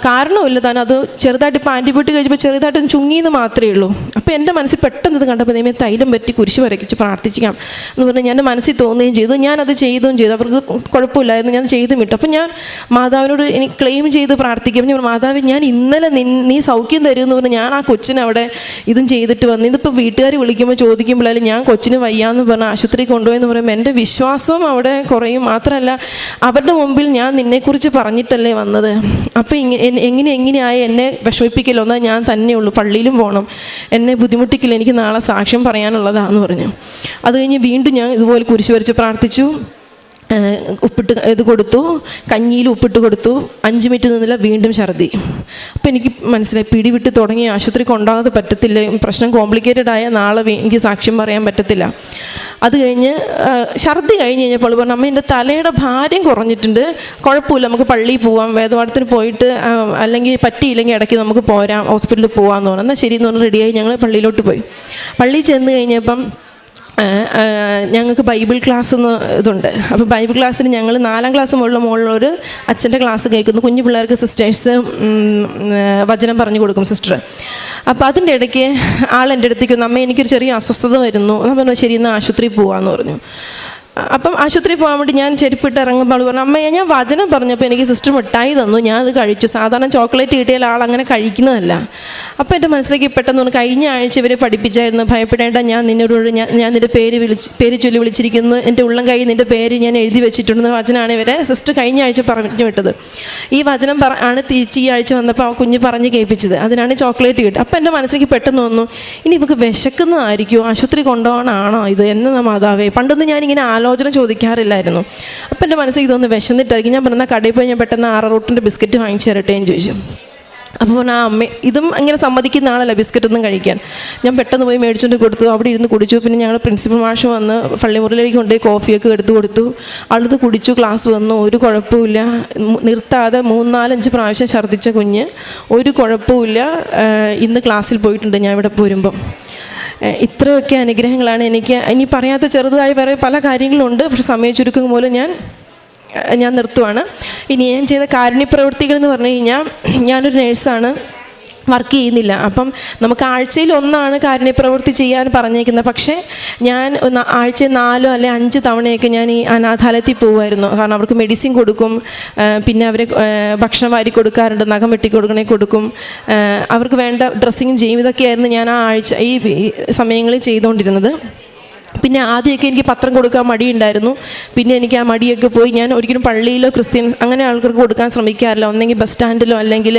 കാരണമില്ല താൻ അത് ചെറുതായിട്ട് ഇപ്പോൾ ആന്റിബയോട്ടിക് കഴിച്ചപ്പോൾ ചെറുതായിട്ട് ചുങ്ങിയെന്ന് മാത്രമേ ഉള്ളൂ. അപ്പോൾ എന്റെ മനസ്സിൽ പെട്ടെന്ന് ഇത് കണ്ടപ്പോൾ ദൈവം തൈലം പറ്റി കുരിശ് വരയ്ക്കിച്ച് പ്രാർത്ഥിക്കാം എന്ന് പറഞ്ഞ് ഞാൻ മനസ്സിൽ തോന്നുകയും ചെയ്തു. ഞാനത് ചെയ്തും ചെയ്തു. അവർക്ക് കുഴപ്പമില്ലായിരുന്നു. ഞാൻ ചെയ്തും വിട്ടു. അപ്പം ഞാൻ മാതാവിനോട് എനിക്ക് ക്ലെയിം ചെയ്ത് പ്രാർത്ഥിക്കും. ഞാൻ മാതാവ് ഞാൻ ഇന്നലെ നിൻ നീ സൗഖ്യം തരുമെന്ന് പറഞ്ഞ്. ഞാൻ ആ കൊച്ചിനെ അവിടെ ഇതും ചെയ്തിട്ട് വന്നു. ഇതിപ്പോൾ വീട്ടുകാർ വിളിക്കുമ്പോൾ ചോദിക്കുമ്പോഴാലും ഞാൻ കൊച്ചിന് വയ്യാന്ന് പറഞ്ഞ് ആശുപത്രി കൊണ്ടുപോയെന്ന് പറയുമ്പോൾ എന്റെ വിശ്വാസവും അവിടെ കുറയും. മാത്രമല്ല അവരുടെ മുമ്പിൽ ഞാൻ നിന്നെക്കുറിച്ച് പറഞ്ഞിട്ടല്ലേ വന്നത്. അപ്പോൾ എങ്ങനെ എങ്ങനെയായി എന്നെ വിഷമിപ്പിക്കില്ല എന്നാൽ ഞാൻ തന്നെയുള്ളൂ പള്ളിയിലും പോകണം എന്നെ ബുദ്ധിമുട്ടിക്കില്ല എനിക്ക് നാളെ സാക്ഷ്യം പറയാനുള്ളതാന്ന് പറഞ്ഞു. അത് കഴിഞ്ഞ് വീണ്ടും ഞാൻ ഇതുപോലെ കുരിശ് വരച്ച് പ്രാർത്ഥിച്ചു. ഉപ്പിട്ട് ഇത് കൊടുത്തു കഞ്ഞിയിൽ ഉപ്പിട്ട് കൊടുത്തു അഞ്ച് മിനിറ്റ് നിന്നില്ല വീണ്ടും ഛർദി. അപ്പോൾ എനിക്ക് മനസ്സിലായി പിടിവിട്ട് തുടങ്ങി ആശുപത്രി കൊണ്ടാകാതെ പറ്റത്തില്ല പ്രശ്നം കോംപ്ലിക്കേറ്റഡ് ആയ നാളെ എനിക്ക് സാക്ഷ്യം പറയാൻ പറ്റത്തില്ല. അത് കഴിഞ്ഞ് ഛർദി കഴിഞ്ഞ് കഴിഞ്ഞപ്പോൾ പറഞ്ഞു അമ്മ എന്റെ തലയുടെ ഭാരം കുറഞ്ഞിട്ടുണ്ട് കുഴപ്പമില്ല നമുക്ക് പള്ളിയിൽ പോവാം വേദപാഠത്തിന് പോയിട്ട് അല്ലെങ്കിൽ പറ്റിയില്ലെങ്കിൽ ഇടയ്ക്ക് നമുക്ക് പോരാം ഹോസ്പിറ്റലിൽ പോകാമെന്ന് പറഞ്ഞു. എന്നാൽ ശരി എന്ന് പറഞ്ഞ് റെഡിയായി ഞങ്ങൾ പള്ളിയിലോട്ട് പോയി. പള്ളിയിൽ ചെന്ന് കഴിഞ്ഞപ്പം ഞങ്ങൾക്ക് ബൈബിൾ ക്ലാസ് എന്ന് ഇതുണ്ട്. അപ്പോൾ ബൈബിൾ ക്ലാസ്സിന് ഞങ്ങൾ നാലാം ക്ലാസ് മുകളിൽ മുകളിലൊരു അച്ഛന്റെ ക്ലാസ് കേൾക്കുന്നു. കുഞ്ഞു പിള്ളേർക്ക് സിസ്റ്റേഴ്സ് വചനം പറഞ്ഞു കൊടുക്കും സിസ്റ്റർ. അപ്പോൾ അതിന്റെ ഇടയ്ക്ക് ആൾ എന്റെ അടുത്തേക്ക് വന്നു. അമ്മ എനിക്കൊരു ചെറിയ അസ്വസ്ഥത വരുന്നു. എന്ന് പറഞ്ഞു ശരി എന്നാൽ ആശുപത്രിയിൽ പോകാമെന്ന് പറഞ്ഞു. അപ്പം ആശുപത്രിയിൽ പോകാൻ വേണ്ടി ഞാൻ ചെരുപ്പിട്ട് ഇറങ്ങുമ്പോൾ അവൾ പറഞ്ഞു അമ്മയെ ഞാൻ വചനം പറഞ്ഞപ്പോൾ എനിക്ക് സിസ്റ്റർ മിഠായി തന്നു. ഞാൻ അത് കഴിച്ചു. സാധാരണ ചോക്ലേറ്റ് കിട്ടിയാൽ ആൾ അങ്ങനെ കഴിക്കുന്നതല്ല. അപ്പോൾ എന്റെ മനസ്സിലേക്ക് പെട്ടെന്ന് തോന്നി കഴിഞ്ഞ ആഴ്ച ഇവരെ പഠിപ്പിച്ചായിരുന്നു. ഭയപ്പെടേണ്ട ഞാൻ നിന്നോട് ഞാൻ ഞാൻ നിന്റെ പേര് വിളിച്ച് പേര് ചൊല്ലി വിളിച്ചിരിക്കുന്നു. എന്റെ ഉള്ളം കൈ നിന്റെ പേര് ഞാൻ എഴുതി വെച്ചിട്ടുണ്ടെന്ന് വചനമാണ് ഇവരെ സിസ്റ്റർ കഴിഞ്ഞ ആഴ്ച പറഞ്ഞു വിട്ടത്. ഈ വചനം പറ ആണ് തിരിച്ച് ഈ ആഴ്ച വന്നപ്പോൾ ആ കുഞ്ഞ് പറഞ്ഞ് കേൾപ്പിച്ചത്. അതിനാണ് ചോക്ലേറ്റ് കിട്ടുക അപ്പോൾ എന്റെ മനസ്സിലേക്ക് പെട്ടെന്ന് തോന്നുന്നു ഇനി ഇവക്ക് വിശക്കുന്നതായിരിക്കും. ആശുപത്രി കൊണ്ടുപോകണമാണോ ഇത്? എന്ന മാതാവേ പണ്ടൊന്നും ഞാനിങ്ങനെ ആലോചന ചോദിക്കാറില്ലായിരുന്നു. അപ്പം എന്റെ മനസ്സിൽ ഇതൊന്ന് വിശന്നിട്ടായിരിക്കും. ഞാൻ പറഞ്ഞാൽ കടയിൽ പോയി ഞാൻ പെട്ടെന്ന് ആറ് റൂട്ടിന്റെ ബിസ്ക്കറ്റ് വാങ്ങിച്ചു തരട്ടെ? എന്ന് ചോദിച്ചു. അപ്പോൾ ആ അമ്മ ഇതും ഇങ്ങനെ സമ്മതിക്കുന്ന ആളല്ല ബിസ്ക്കറ്റ് ഒന്നും കഴിക്കാൻ. ഞാൻ പെട്ടെന്ന് പോയി മേടിച്ചുകൊണ്ട് കൊടുത്തു. അവിടെ ഇരുന്ന് കുടിച്ചു. പിന്നെ ഞങ്ങൾ പ്രിൻസിപ്പൽ മാഷ് വന്ന് പള്ളിമുറിയിലേക്ക് കൊണ്ടുപോയി കോഫിയൊക്കെ എടുത്ത് കൊടുത്തു. അടുത്ത് കുടിച്ചു ക്ലാസ് വന്നു. ഒരു കുഴപ്പമില്ല നിർത്താതെ മൂന്നാലഞ്ച് പ്രാവശ്യം ഛർദ്ദിച്ച കുഞ്ഞ്. ഒരു കുഴപ്പമില്ല ഇന്ന് ക്ലാസ്സിൽ പോയിട്ടുണ്ട്. ഞാൻ ഇവിടെ പോരുമ്പം. ഇത്രയൊക്കെ അനുഗ്രഹങ്ങളാണ് എനിക്ക്. ഇനി പറയാത്ത ചെറുതായ വേറെ പല കാര്യങ്ങളുണ്ട്. പക്ഷെ സമയ ചുരുക്കം മൂലം ഞാൻ ഞാൻ നിർത്തുവാണ്. ഇനി ഞാൻ ചെയ്ത കാരുണ്യ പ്രവൃത്തികൾ എന്ന് പറഞ്ഞു കഴിഞ്ഞാൽ ഞാനൊരു നേഴ്സാണ്. വർക്ക് ചെയ്യുന്നില്ല. അപ്പം നമുക്ക് ആഴ്ചയിൽ ഒന്നാണ് കാരുണ്യപ്രവൃത്തി ചെയ്യാൻ പറഞ്ഞേക്കുന്നത്. പക്ഷേ ഞാൻ ആഴ്ചയിൽ നാലോ അല്ലെ അഞ്ച് തവണയൊക്കെ ഞാൻ ഈ അനാഥാലയത്തിൽ പോകുമായിരുന്നു. കാരണം അവർക്ക് മെഡിസിൻ കൊടുക്കും പിന്നെ അവരെ ഭക്ഷണം വാരി കൊടുക്കാറുണ്ട് നഖം വെട്ടി കൊടുക്കണേ കൊടുക്കും. അവർക്ക് വേണ്ട ഡ്രസ്സിങ്ങും ചെയ്യും ഇതൊക്കെയായിരുന്നു ഞാൻ ആ ആഴ്ച ഈ സമയങ്ങളിൽ ചെയ്തുകൊണ്ടിരുന്നത്. പിന്നെ ആദ്യമൊക്കെ എനിക്ക് പത്രം കൊടുക്കാൻ മടിയുണ്ടായിരുന്നു. പിന്നെ എനിക്ക് ആ മടിയൊക്കെ പോയി. ഞാൻ ഒരിക്കലും പള്ളിയിലോ ക്രിസ്ത്യൻ അങ്ങനെ ആൾക്കാർക്ക് കൊടുക്കാൻ ശ്രമിക്കാറില്ല. ഒന്നെങ്കിൽ ബസ് സ്റ്റാൻഡിലോ അല്ലെങ്കിൽ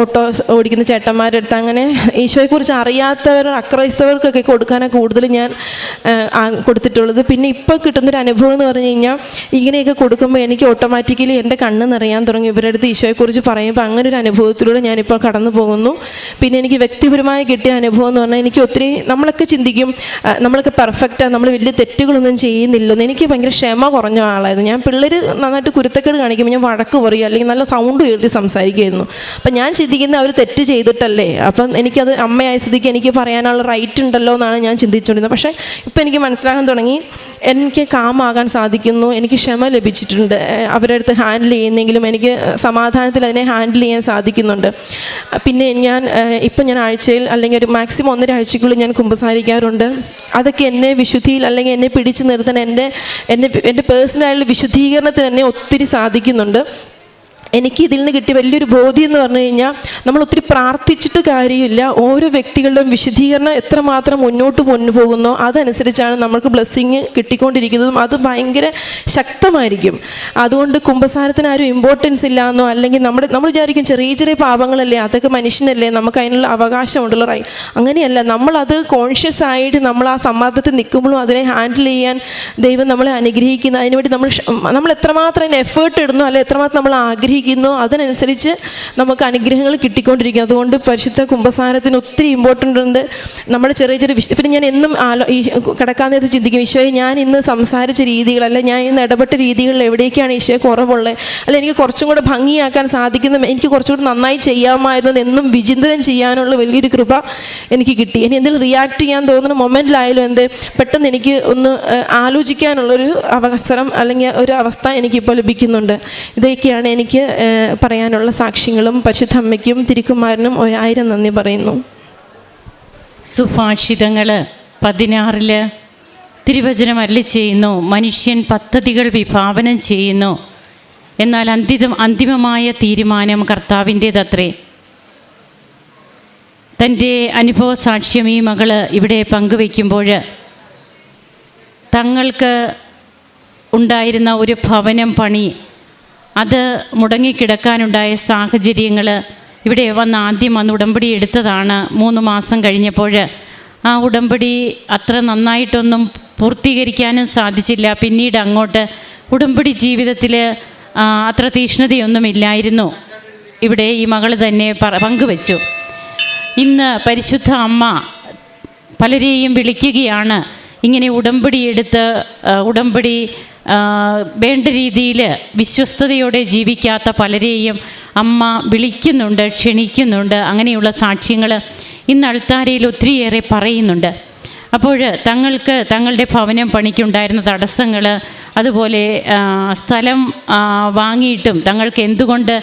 ഓട്ടോ ഓടിക്കുന്ന ചേട്ടന്മാരുടെ അടുത്ത് അങ്ങനെ ഈശോയെക്കുറിച്ച് അറിയാത്തവർ അക്രൈസ്തവർക്കൊക്കെ കൊടുക്കാനാണ് കൂടുതൽ ഞാൻ കൊടുത്തിട്ടുള്ളത്. പിന്നെ ഇപ്പോൾ കിട്ടുന്നൊരു അനുഭവം എന്ന് പറഞ്ഞു കഴിഞ്ഞാൽ ഇങ്ങനെയൊക്കെ കൊടുക്കുമ്പോൾ എനിക്ക് ഓട്ടോമാറ്റിക്കലി എന്റെ കണ്ണ് നിറയാൻ തുടങ്ങി. ഇവരുടെ അടുത്ത് ഈശോയെക്കുറിച്ച് പറയുമ്പോൾ അങ്ങനെ ഒരു അനുഭവത്തിലൂടെ ഞാനിപ്പോൾ കടന്നു പോകുന്നു. പിന്നെ എനിക്ക് വ്യക്തിപരമായി കിട്ടിയ അനുഭവം എന്ന് പറഞ്ഞാൽ എനിക്ക് ഒത്തിരി നമ്മളൊക്കെ ചിന്തിക്കും നമ്മളൊക്കെ നമ്മളൊക്കെ പെർഫെക്റ്റാണ് നമ്മൾ വലിയ തെറ്റുകളൊന്നും ചെയ്യുന്നില്ലെന്ന്. എനിക്ക് ഭയങ്കര ക്ഷമ കുറഞ്ഞ ആളായിരുന്നു. ഞാൻ പിള്ളേർ നന്നായിട്ട് കുരുത്തക്കേട് കാണിക്കുമ്പോൾ ഞാൻ വഴക്ക് പറയുക അല്ലെങ്കിൽ നല്ല സൗണ്ട് ഉയർത്തി സംസാരിക്കുമായിരുന്നു അപ്പം ഞാൻ ചിന്തിക്കുന്ന അവർ തെറ്റ് ചെയ്തിട്ടല്ലേ? അപ്പം എനിക്കത് അമ്മയായ സ്ഥിതിക്ക് എനിക്ക് പറയാനുള്ള റൈറ്റ് ഉണ്ടല്ലോ എന്നാണ് ഞാൻ ചിന്തിച്ചുകൊണ്ടിരുന്നത് പക്ഷേ ഇപ്പം എനിക്ക് മനസ്സിലാകാൻ തുടങ്ങി എനിക്ക് കാമാകാൻ സാധിക്കുന്നു. എനിക്ക് ക്ഷമ ലഭിച്ചിട്ടുണ്ട്. അവരുടെ അടുത്ത് ഹാൻഡിൽ ചെയ്യുന്നെങ്കിലും എനിക്ക് സമാധാനത്തിൽ അതിനെ ഹാൻഡിൽ ചെയ്യാൻ സാധിക്കുന്നുണ്ട്. പിന്നെ ഞാൻ ഇപ്പം ഞാൻ ആഴ്ചയിൽ അല്ലെങ്കിൽ ഒരു മാക്സിമം ഒന്നര ആഴ്ചക്കുള്ളിൽ ഞാൻ കുമ്പസാരിക്കാറുണ്ട്. അതൊക്കെ എന്നെ വിശുദ്ധിയിൽ അല്ലെങ്കിൽ എന്നെ പിടിച്ചു നിർത്താൻ എന്റെ എന്റെ എന്റെ പേഴ്സണലായിട്ടുള്ള വിശുദ്ധീകരണത്തിന് എന്നെ ഒത്തിരി സാധിക്കുന്നുണ്ട്. എനിക്ക് ഇതിൽ നിന്ന് കിട്ടിയ വലിയൊരു ബോധ്യം എന്ന് പറഞ്ഞു കഴിഞ്ഞാൽ നമ്മൾ ഒത്തിരി പ്രാർത്ഥിച്ചിട്ട് കാര്യമില്ല. ഓരോ വ്യക്തികളുടെയും വിശദീകരണം എത്രമാത്രം മുന്നോട്ട് കൊണ്ടുപോകുന്നോ അതനുസരിച്ചാണ് നമ്മൾക്ക് ബ്ലെസ്സിങ് കിട്ടിക്കൊണ്ടിരിക്കുന്നതും. അത് ഭയങ്കര ശക്തമായിരിക്കും. അതുകൊണ്ട് കുംഭസാരത്തിന് ആരും ഇമ്പോർട്ടൻസ് ഇല്ലാന്നോ അല്ലെങ്കിൽ നമ്മുടെ നമ്മൾ വിചാരിക്കും ചെറിയ ചെറിയ പാപങ്ങളല്ലേ അതൊക്കെ മനുഷ്യനല്ലേ നമുക്ക് അതിനുള്ള അവകാശമുണ്ടല്ലോ റൈ? അങ്ങനെയല്ല നമ്മളത് കോൺഷ്യസ് ആയിട്ട് നമ്മൾ ആ സമ്മർദ്ദത്തിൽ നിൽക്കുമ്പോഴും അതിനെ ഹാൻഡിൽ ചെയ്യാൻ ദൈവം നമ്മളെ അനുഗ്രഹിക്കുന്ന അതിനുവേണ്ടി നമ്മൾ നമ്മൾ എത്രമാത്രം അതിന് എഫേർട്ട് ഇടുന്നു അല്ലെങ്കിൽ എത്രമാത്രം നമ്മൾ ആഗ്രഹിക്കുന്നു അതിനനുസരിച്ച് നമുക്ക് അനുഗ്രഹങ്ങൾ കിട്ടിക്കൊണ്ടിരിക്കും അതുകൊണ്ട് പരിശുദ്ധ കുംഭസാരത്തിന് ഒത്തിരി ഇമ്പോർട്ടന്റ് ഉണ്ട്. നമ്മുടെ ചെറിയ ചെറിയ വിശ പിന്നെ ഞാൻ എന്നും ആലോ ഈ കിടക്കാൻ നേരത്ത് ചിന്തിക്കും ഈശോയെ ഞാൻ ഇന്ന് സംസാരിച്ച രീതികൾ അല്ലെ ഞാൻ ഇന്ന് ഇടപെട്ട രീതികളിൽ എവിടേക്കാണ് ഈശോയെ കുറവുള്ളത്? അല്ലെ എനിക്ക് കുറച്ചും കൂടെ ഭംഗിയാക്കാൻ സാധിക്കുന്ന എനിക്ക് കുറച്ചും കൂടെ നന്നായി ചെയ്യാമായിരുന്നു എന്നും വിചിന്തനം ചെയ്യാനുള്ള വലിയൊരു കൃപ എനിക്ക് കിട്ടി. ഇനി എന്തെങ്കിലും റിയാക്ട് ചെയ്യാൻ തോന്നുന്ന മൊമെന്റിലായാലും എന്ത്? പെട്ടെന്ന് എനിക്ക് ഒന്ന് ആലോചിക്കാനുള്ളൊരു അവസരം അല്ലെങ്കിൽ ഒരു അവസ്ഥ എനിക്കിപ്പോൾ ലഭിക്കുന്നുണ്ട്. ഇതൊക്കെയാണ് എനിക്ക് പറയാനുള്ള സാക്ഷ്യങ്ങളും പരിശുദ്ധ അമ്മയ്ക്കും തിരുക്കുമാരനും ഒരായിരം നന്ദി പറയുന്നു. സുഭാഷിതങ്ങൾ പതിനാറിൽ തിരുവചനം അരളി ചെയ്യുന്നു. മനുഷ്യൻ പദ്ധതികൾ വിഭാവനം ചെയ്യുന്നു. എന്നാൽ അന്തിമ അന്തിമമായ തീരുമാനം കർത്താവിന്റേതത്രേ. തന്റെ അനുഭവ സാക്ഷ്യം ഈ മകൾ ഇവിടെ പങ്കുവയ്ക്കുമ്പോൾ തങ്ങൾക്ക് ഉണ്ടായിരുന്ന ഒരു ഭവനം പണി അത് മുടങ്ങിക്കിടക്കാനുണ്ടായ സാഹചര്യങ്ങൾ ഇവിടെ വന്ന് ആദ്യം വന്ന് ഉടമ്പടി എടുത്തതാണ്. മൂന്ന് മാസം കഴിഞ്ഞപ്പോൾ ആ ഉടമ്പടി അത്ര നന്നായിട്ടൊന്നും പൂർത്തീകരിക്കാനും സാധിച്ചില്ല. പിന്നീട് അങ്ങോട്ട് ഉടമ്പടി ജീവിതത്തിൽ അത്ര തീഷ്ണതയൊന്നുമില്ലായിരുന്നു. ഇവിടെ ഈ മകൾ തന്നെ പങ്കുവച്ചു. ഇന്ന് പരിശുദ്ധ അമ്മ പലരെയും വിളിക്കുകയാണ്. ഇങ്ങനെ ഉടമ്പടി എടുത്ത് ഉടമ്പടി വേണ്ട രീതിയിൽ വിശ്വസ്തയോടെ ജീവിക്കാത്ത പലരെയും അമ്മ വിളിക്കുന്നുണ്ട് ക്ഷണിക്കുന്നുണ്ട് അങ്ങനെയുള്ള സാക്ഷ്യങ്ങൾ ഇന്ന് അൾത്താരയിൽ ഒത്തിരിയേറെ പറയുന്നുണ്ട്. അപ്പോൾ തങ്ങൾക്ക് തങ്ങളുടെ ഭവനം പണിക്കുണ്ടായിരുന്ന തടസ്സങ്ങൾ അതുപോലെ സ്ഥലം വാങ്ങിയിട്ടും തങ്ങൾക്ക് എന്തുകൊണ്ട്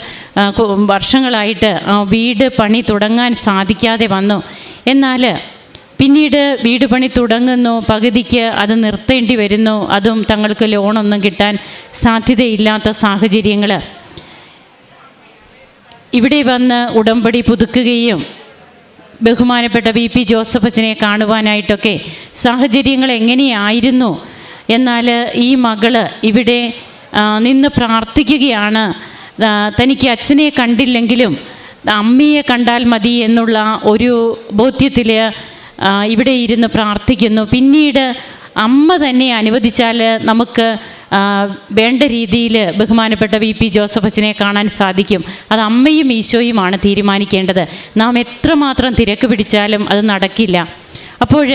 വർഷങ്ങളായിട്ട് വീട് പണി തുടങ്ങാൻ സാധിക്കാതെ വന്നു. എന്നാൽ പിന്നീട് വീട് പണി തുടങ്ങുന്നു. പകുതിക്ക് അത് നിർത്തേണ്ടി വരുന്നു. അതും തങ്ങൾക്ക് ലോണൊന്നും കിട്ടാൻ സാധ്യതയില്ലാത്ത സാഹചര്യങ്ങൾ ഇവിടെ വന്ന് ഉടമ്പടി പുതുക്കുകയും ബഹുമാനപ്പെട്ട വി. പി. ജോസഫ് അച്ഛനെ കാണുവാനായിട്ടൊക്കെ സാഹചര്യങ്ങൾ എങ്ങനെയായിരുന്നു? എന്നാൽ ഈ മകൾ ഇവിടെ നിന്ന് പ്രാർത്ഥിക്കുകയാണ്. തനിക്ക് അച്ഛനെ കണ്ടില്ലെങ്കിലും അമ്മയെ കണ്ടാൽ മതി എന്നുള്ള ഒരു ബോധ്യത്തിൽ ഇവിടെ ഇരുന്ന് പ്രാർത്ഥിക്കുന്നു. പിന്നീട് അമ്മ തന്നെ അനുവദിച്ചാൽ നമുക്ക് വേണ്ട രീതിയിൽ ബഹുമാനപ്പെട്ട വി പി ജോസഫ് അച്ഛനെ കാണാൻ സാധിക്കും. അത് അമ്മയും ഈശോയുമാണ് തീരുമാനിക്കേണ്ടത്. നാം എത്രമാത്രം തിരക്ക് പിടിച്ചാലും അത് നടക്കില്ല. അപ്പോൾ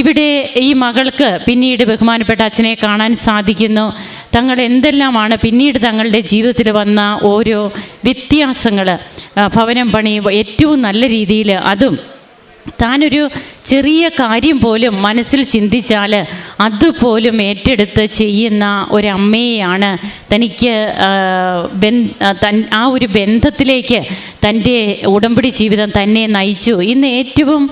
ഇവിടെ ഈ മകൾക്ക് പിന്നീട് ബഹുമാനപ്പെട്ട അച്ഛനെ കാണാൻ സാധിക്കുന്നു. തങ്ങൾ എന്തെല്ലാമാണ് പിന്നീട് തങ്ങളുടെ ജീവിതത്തിൽ വന്ന ഓരോ വ്യത്യാസങ്ങൾ ഭവനം പണി ഏറ്റവും നല്ല രീതിയിൽ അതും താനൊരു ചെറിയ കാര്യം പോലും മനസ്സിൽ ചിന്തിച്ചാൽ അതുപോലും ഏറ്റെടുത്ത് ചെയ്യുന്ന ഒരമ്മയെയാണ് തനിക്ക് ആ, ഒരു ബന്ധത്തിലേക്ക് തന്റെ ഉടമ്പടി ജീവിതം തന്നെ നയിച്ചു. ഇന്ന് ഏറ്റവും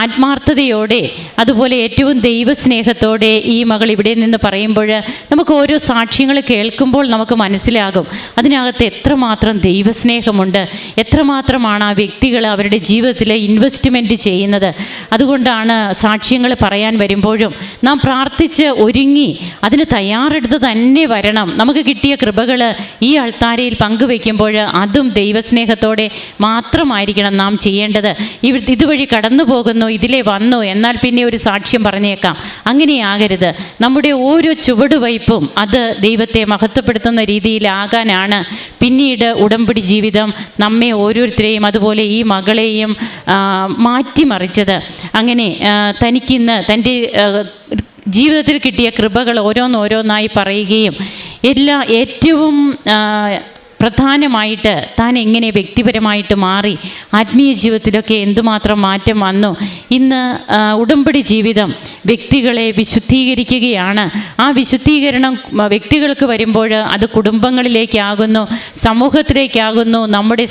ആത്മാർത്ഥതയോടെ അതുപോലെ ഏറ്റവും ദൈവസ്നേഹത്തോടെ ഈ മകൾ ഇവിടെ നിന്ന് പറയുമ്പോൾ നമുക്ക് ഓരോ സാക്ഷ്യങ്ങൾ കേൾക്കുമ്പോൾ നമുക്ക് മനസ്സിലാകും. അതിനകത്ത് എത്രമാത്രം ദൈവസ്നേഹമുണ്ട് എത്രമാത്രമാണ് ആ വ്യക്തികൾ അവരുടെ ജീവിതത്തിൽ ഇൻവെസ്റ്റ്മെന്റ് ചെയ്യുന്നത്. അതുകൊണ്ടാണ് സാക്ഷ്യങ്ങൾ പറയാൻ വരുമ്പോഴും നാം പ്രാർത്ഥിച്ച് ഒരുങ്ങി അതിന് തയ്യാറെടുത്ത് തന്നെ വരണം. നമുക്ക് കിട്ടിയ കൃപകൾ ഈ അൾത്താരയിൽ പങ്കുവെക്കുമ്പോൾ അതും ദൈവസ്നേഹത്തോടെ മാത്രമായിരിക്കണം നാം ചെയ്യേണ്ടത്. ഇവ ഇതുവഴി കടന്നു പോകുന്നു ഇതിലെ വന്നു എന്നാൽ പിന്നെ ഒരു സാക്ഷ്യം പറഞ്ഞേക്കാം. അങ്ങനെയാകരുത്. നമ്മുടെ ഓരോ ചുവടുവയ്പും അത് ദൈവത്തെ മഹത്വപ്പെടുത്തുന്ന രീതിയിലാകാനാണ്. പിന്നീട് ഉടമ്പടി ജീവിതം നമ്മെ ഓരോരുത്തരെയും അതുപോലെ ഈ മകളെയും മാറ്റിമറിച്ചത്. അങ്ങനെ തനിക്കിന്ന് തന്റെ ജീവിതത്തിൽ കിട്ടിയ കൃപകൾ ഓരോന്നോരോന്നായി പറയുകയും എല്ലാ ഏറ്റവും പ്രധാനമായിട്ട് താൻ എങ്ങനെ വ്യക്തിപരമായിട്ട് മാറി ആത്മീയ ജീവിതത്തിലൊക്കെ എന്തുമാത്രം മാറ്റം വന്നു? ഇന്ന് ഉടമ്പടി ജീവിതം വ്യക്തികളെ വിശുദ്ധീകരിക്കുകയാണ്. ആ വിശുദ്ധീകരണം വ്യക്തികൾക്ക് വരുമ്പോൾ അത് കുടുംബങ്ങളിലേക്കാകുന്നു സമൂഹത്തിലേക്കാകുന്നു നമ്മുടെ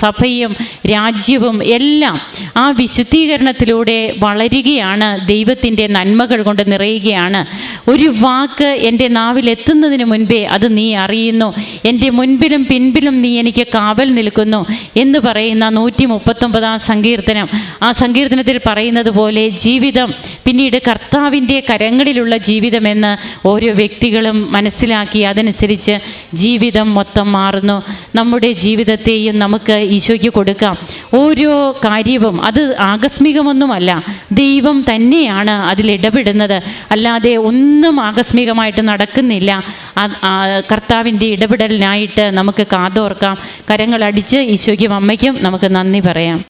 സഭയും രാജ്യവും എല്ലാം ആ വിശുദ്ധീകരണത്തിലൂടെ വളരുകയാണ് ദൈവത്തിന്റെ നന്മകൾ കൊണ്ട് നിറയുകയാണ്. ഒരു വാക്ക് എന്റെ നാവിൽ എത്തുന്നതിന് മുൻപേ അത് നീ അറിയുന്നു. എന്റെ മുൻപിലും പിൻപിലും നീ എനിക്ക് കാവൽ നിൽക്കുന്നു എന്ന് പറയുന്ന നൂറ്റി മുപ്പത്തൊമ്പതാം സങ്കീർത്തനം. ആ സങ്കീർത്തനത്തിൽ പറയുന്നത് പോലെ ജീവിതം പിന്നീട് കർത്താവിന്റെ കരങ്ങളിലുള്ള ജീവിതമെന്ന് ഓരോ വ്യക്തികളും മനസ്സിലാക്കി അതനുസരിച്ച് ജീവിതം മൊത്തം മാറുന്നു. നമ്മുടെ ജീവിതത്തെയും നമുക്ക് ഈശോയ്ക്ക് കൊടുക്കാം. ഓരോ കാര്യവും അത് ആകസ്മികമൊന്നുമല്ല. ദൈവം തന്നെയാണ് അതിൽ ഇടപെടുന്നത്. അല്ലാതെ ഒന്നും ആകസ്മികമായിട്ട് നടക്കുന്നില്ല. കർത്താവിന്റെ ഇടപെടലിനായിട്ട് നമുക്ക് കാതോർക്കാം. കരങ്ങളടിച്ച് ഈശോയ്ക്കും അമ്മയ്ക്കും നമുക്ക് നന്ദി പറയാം.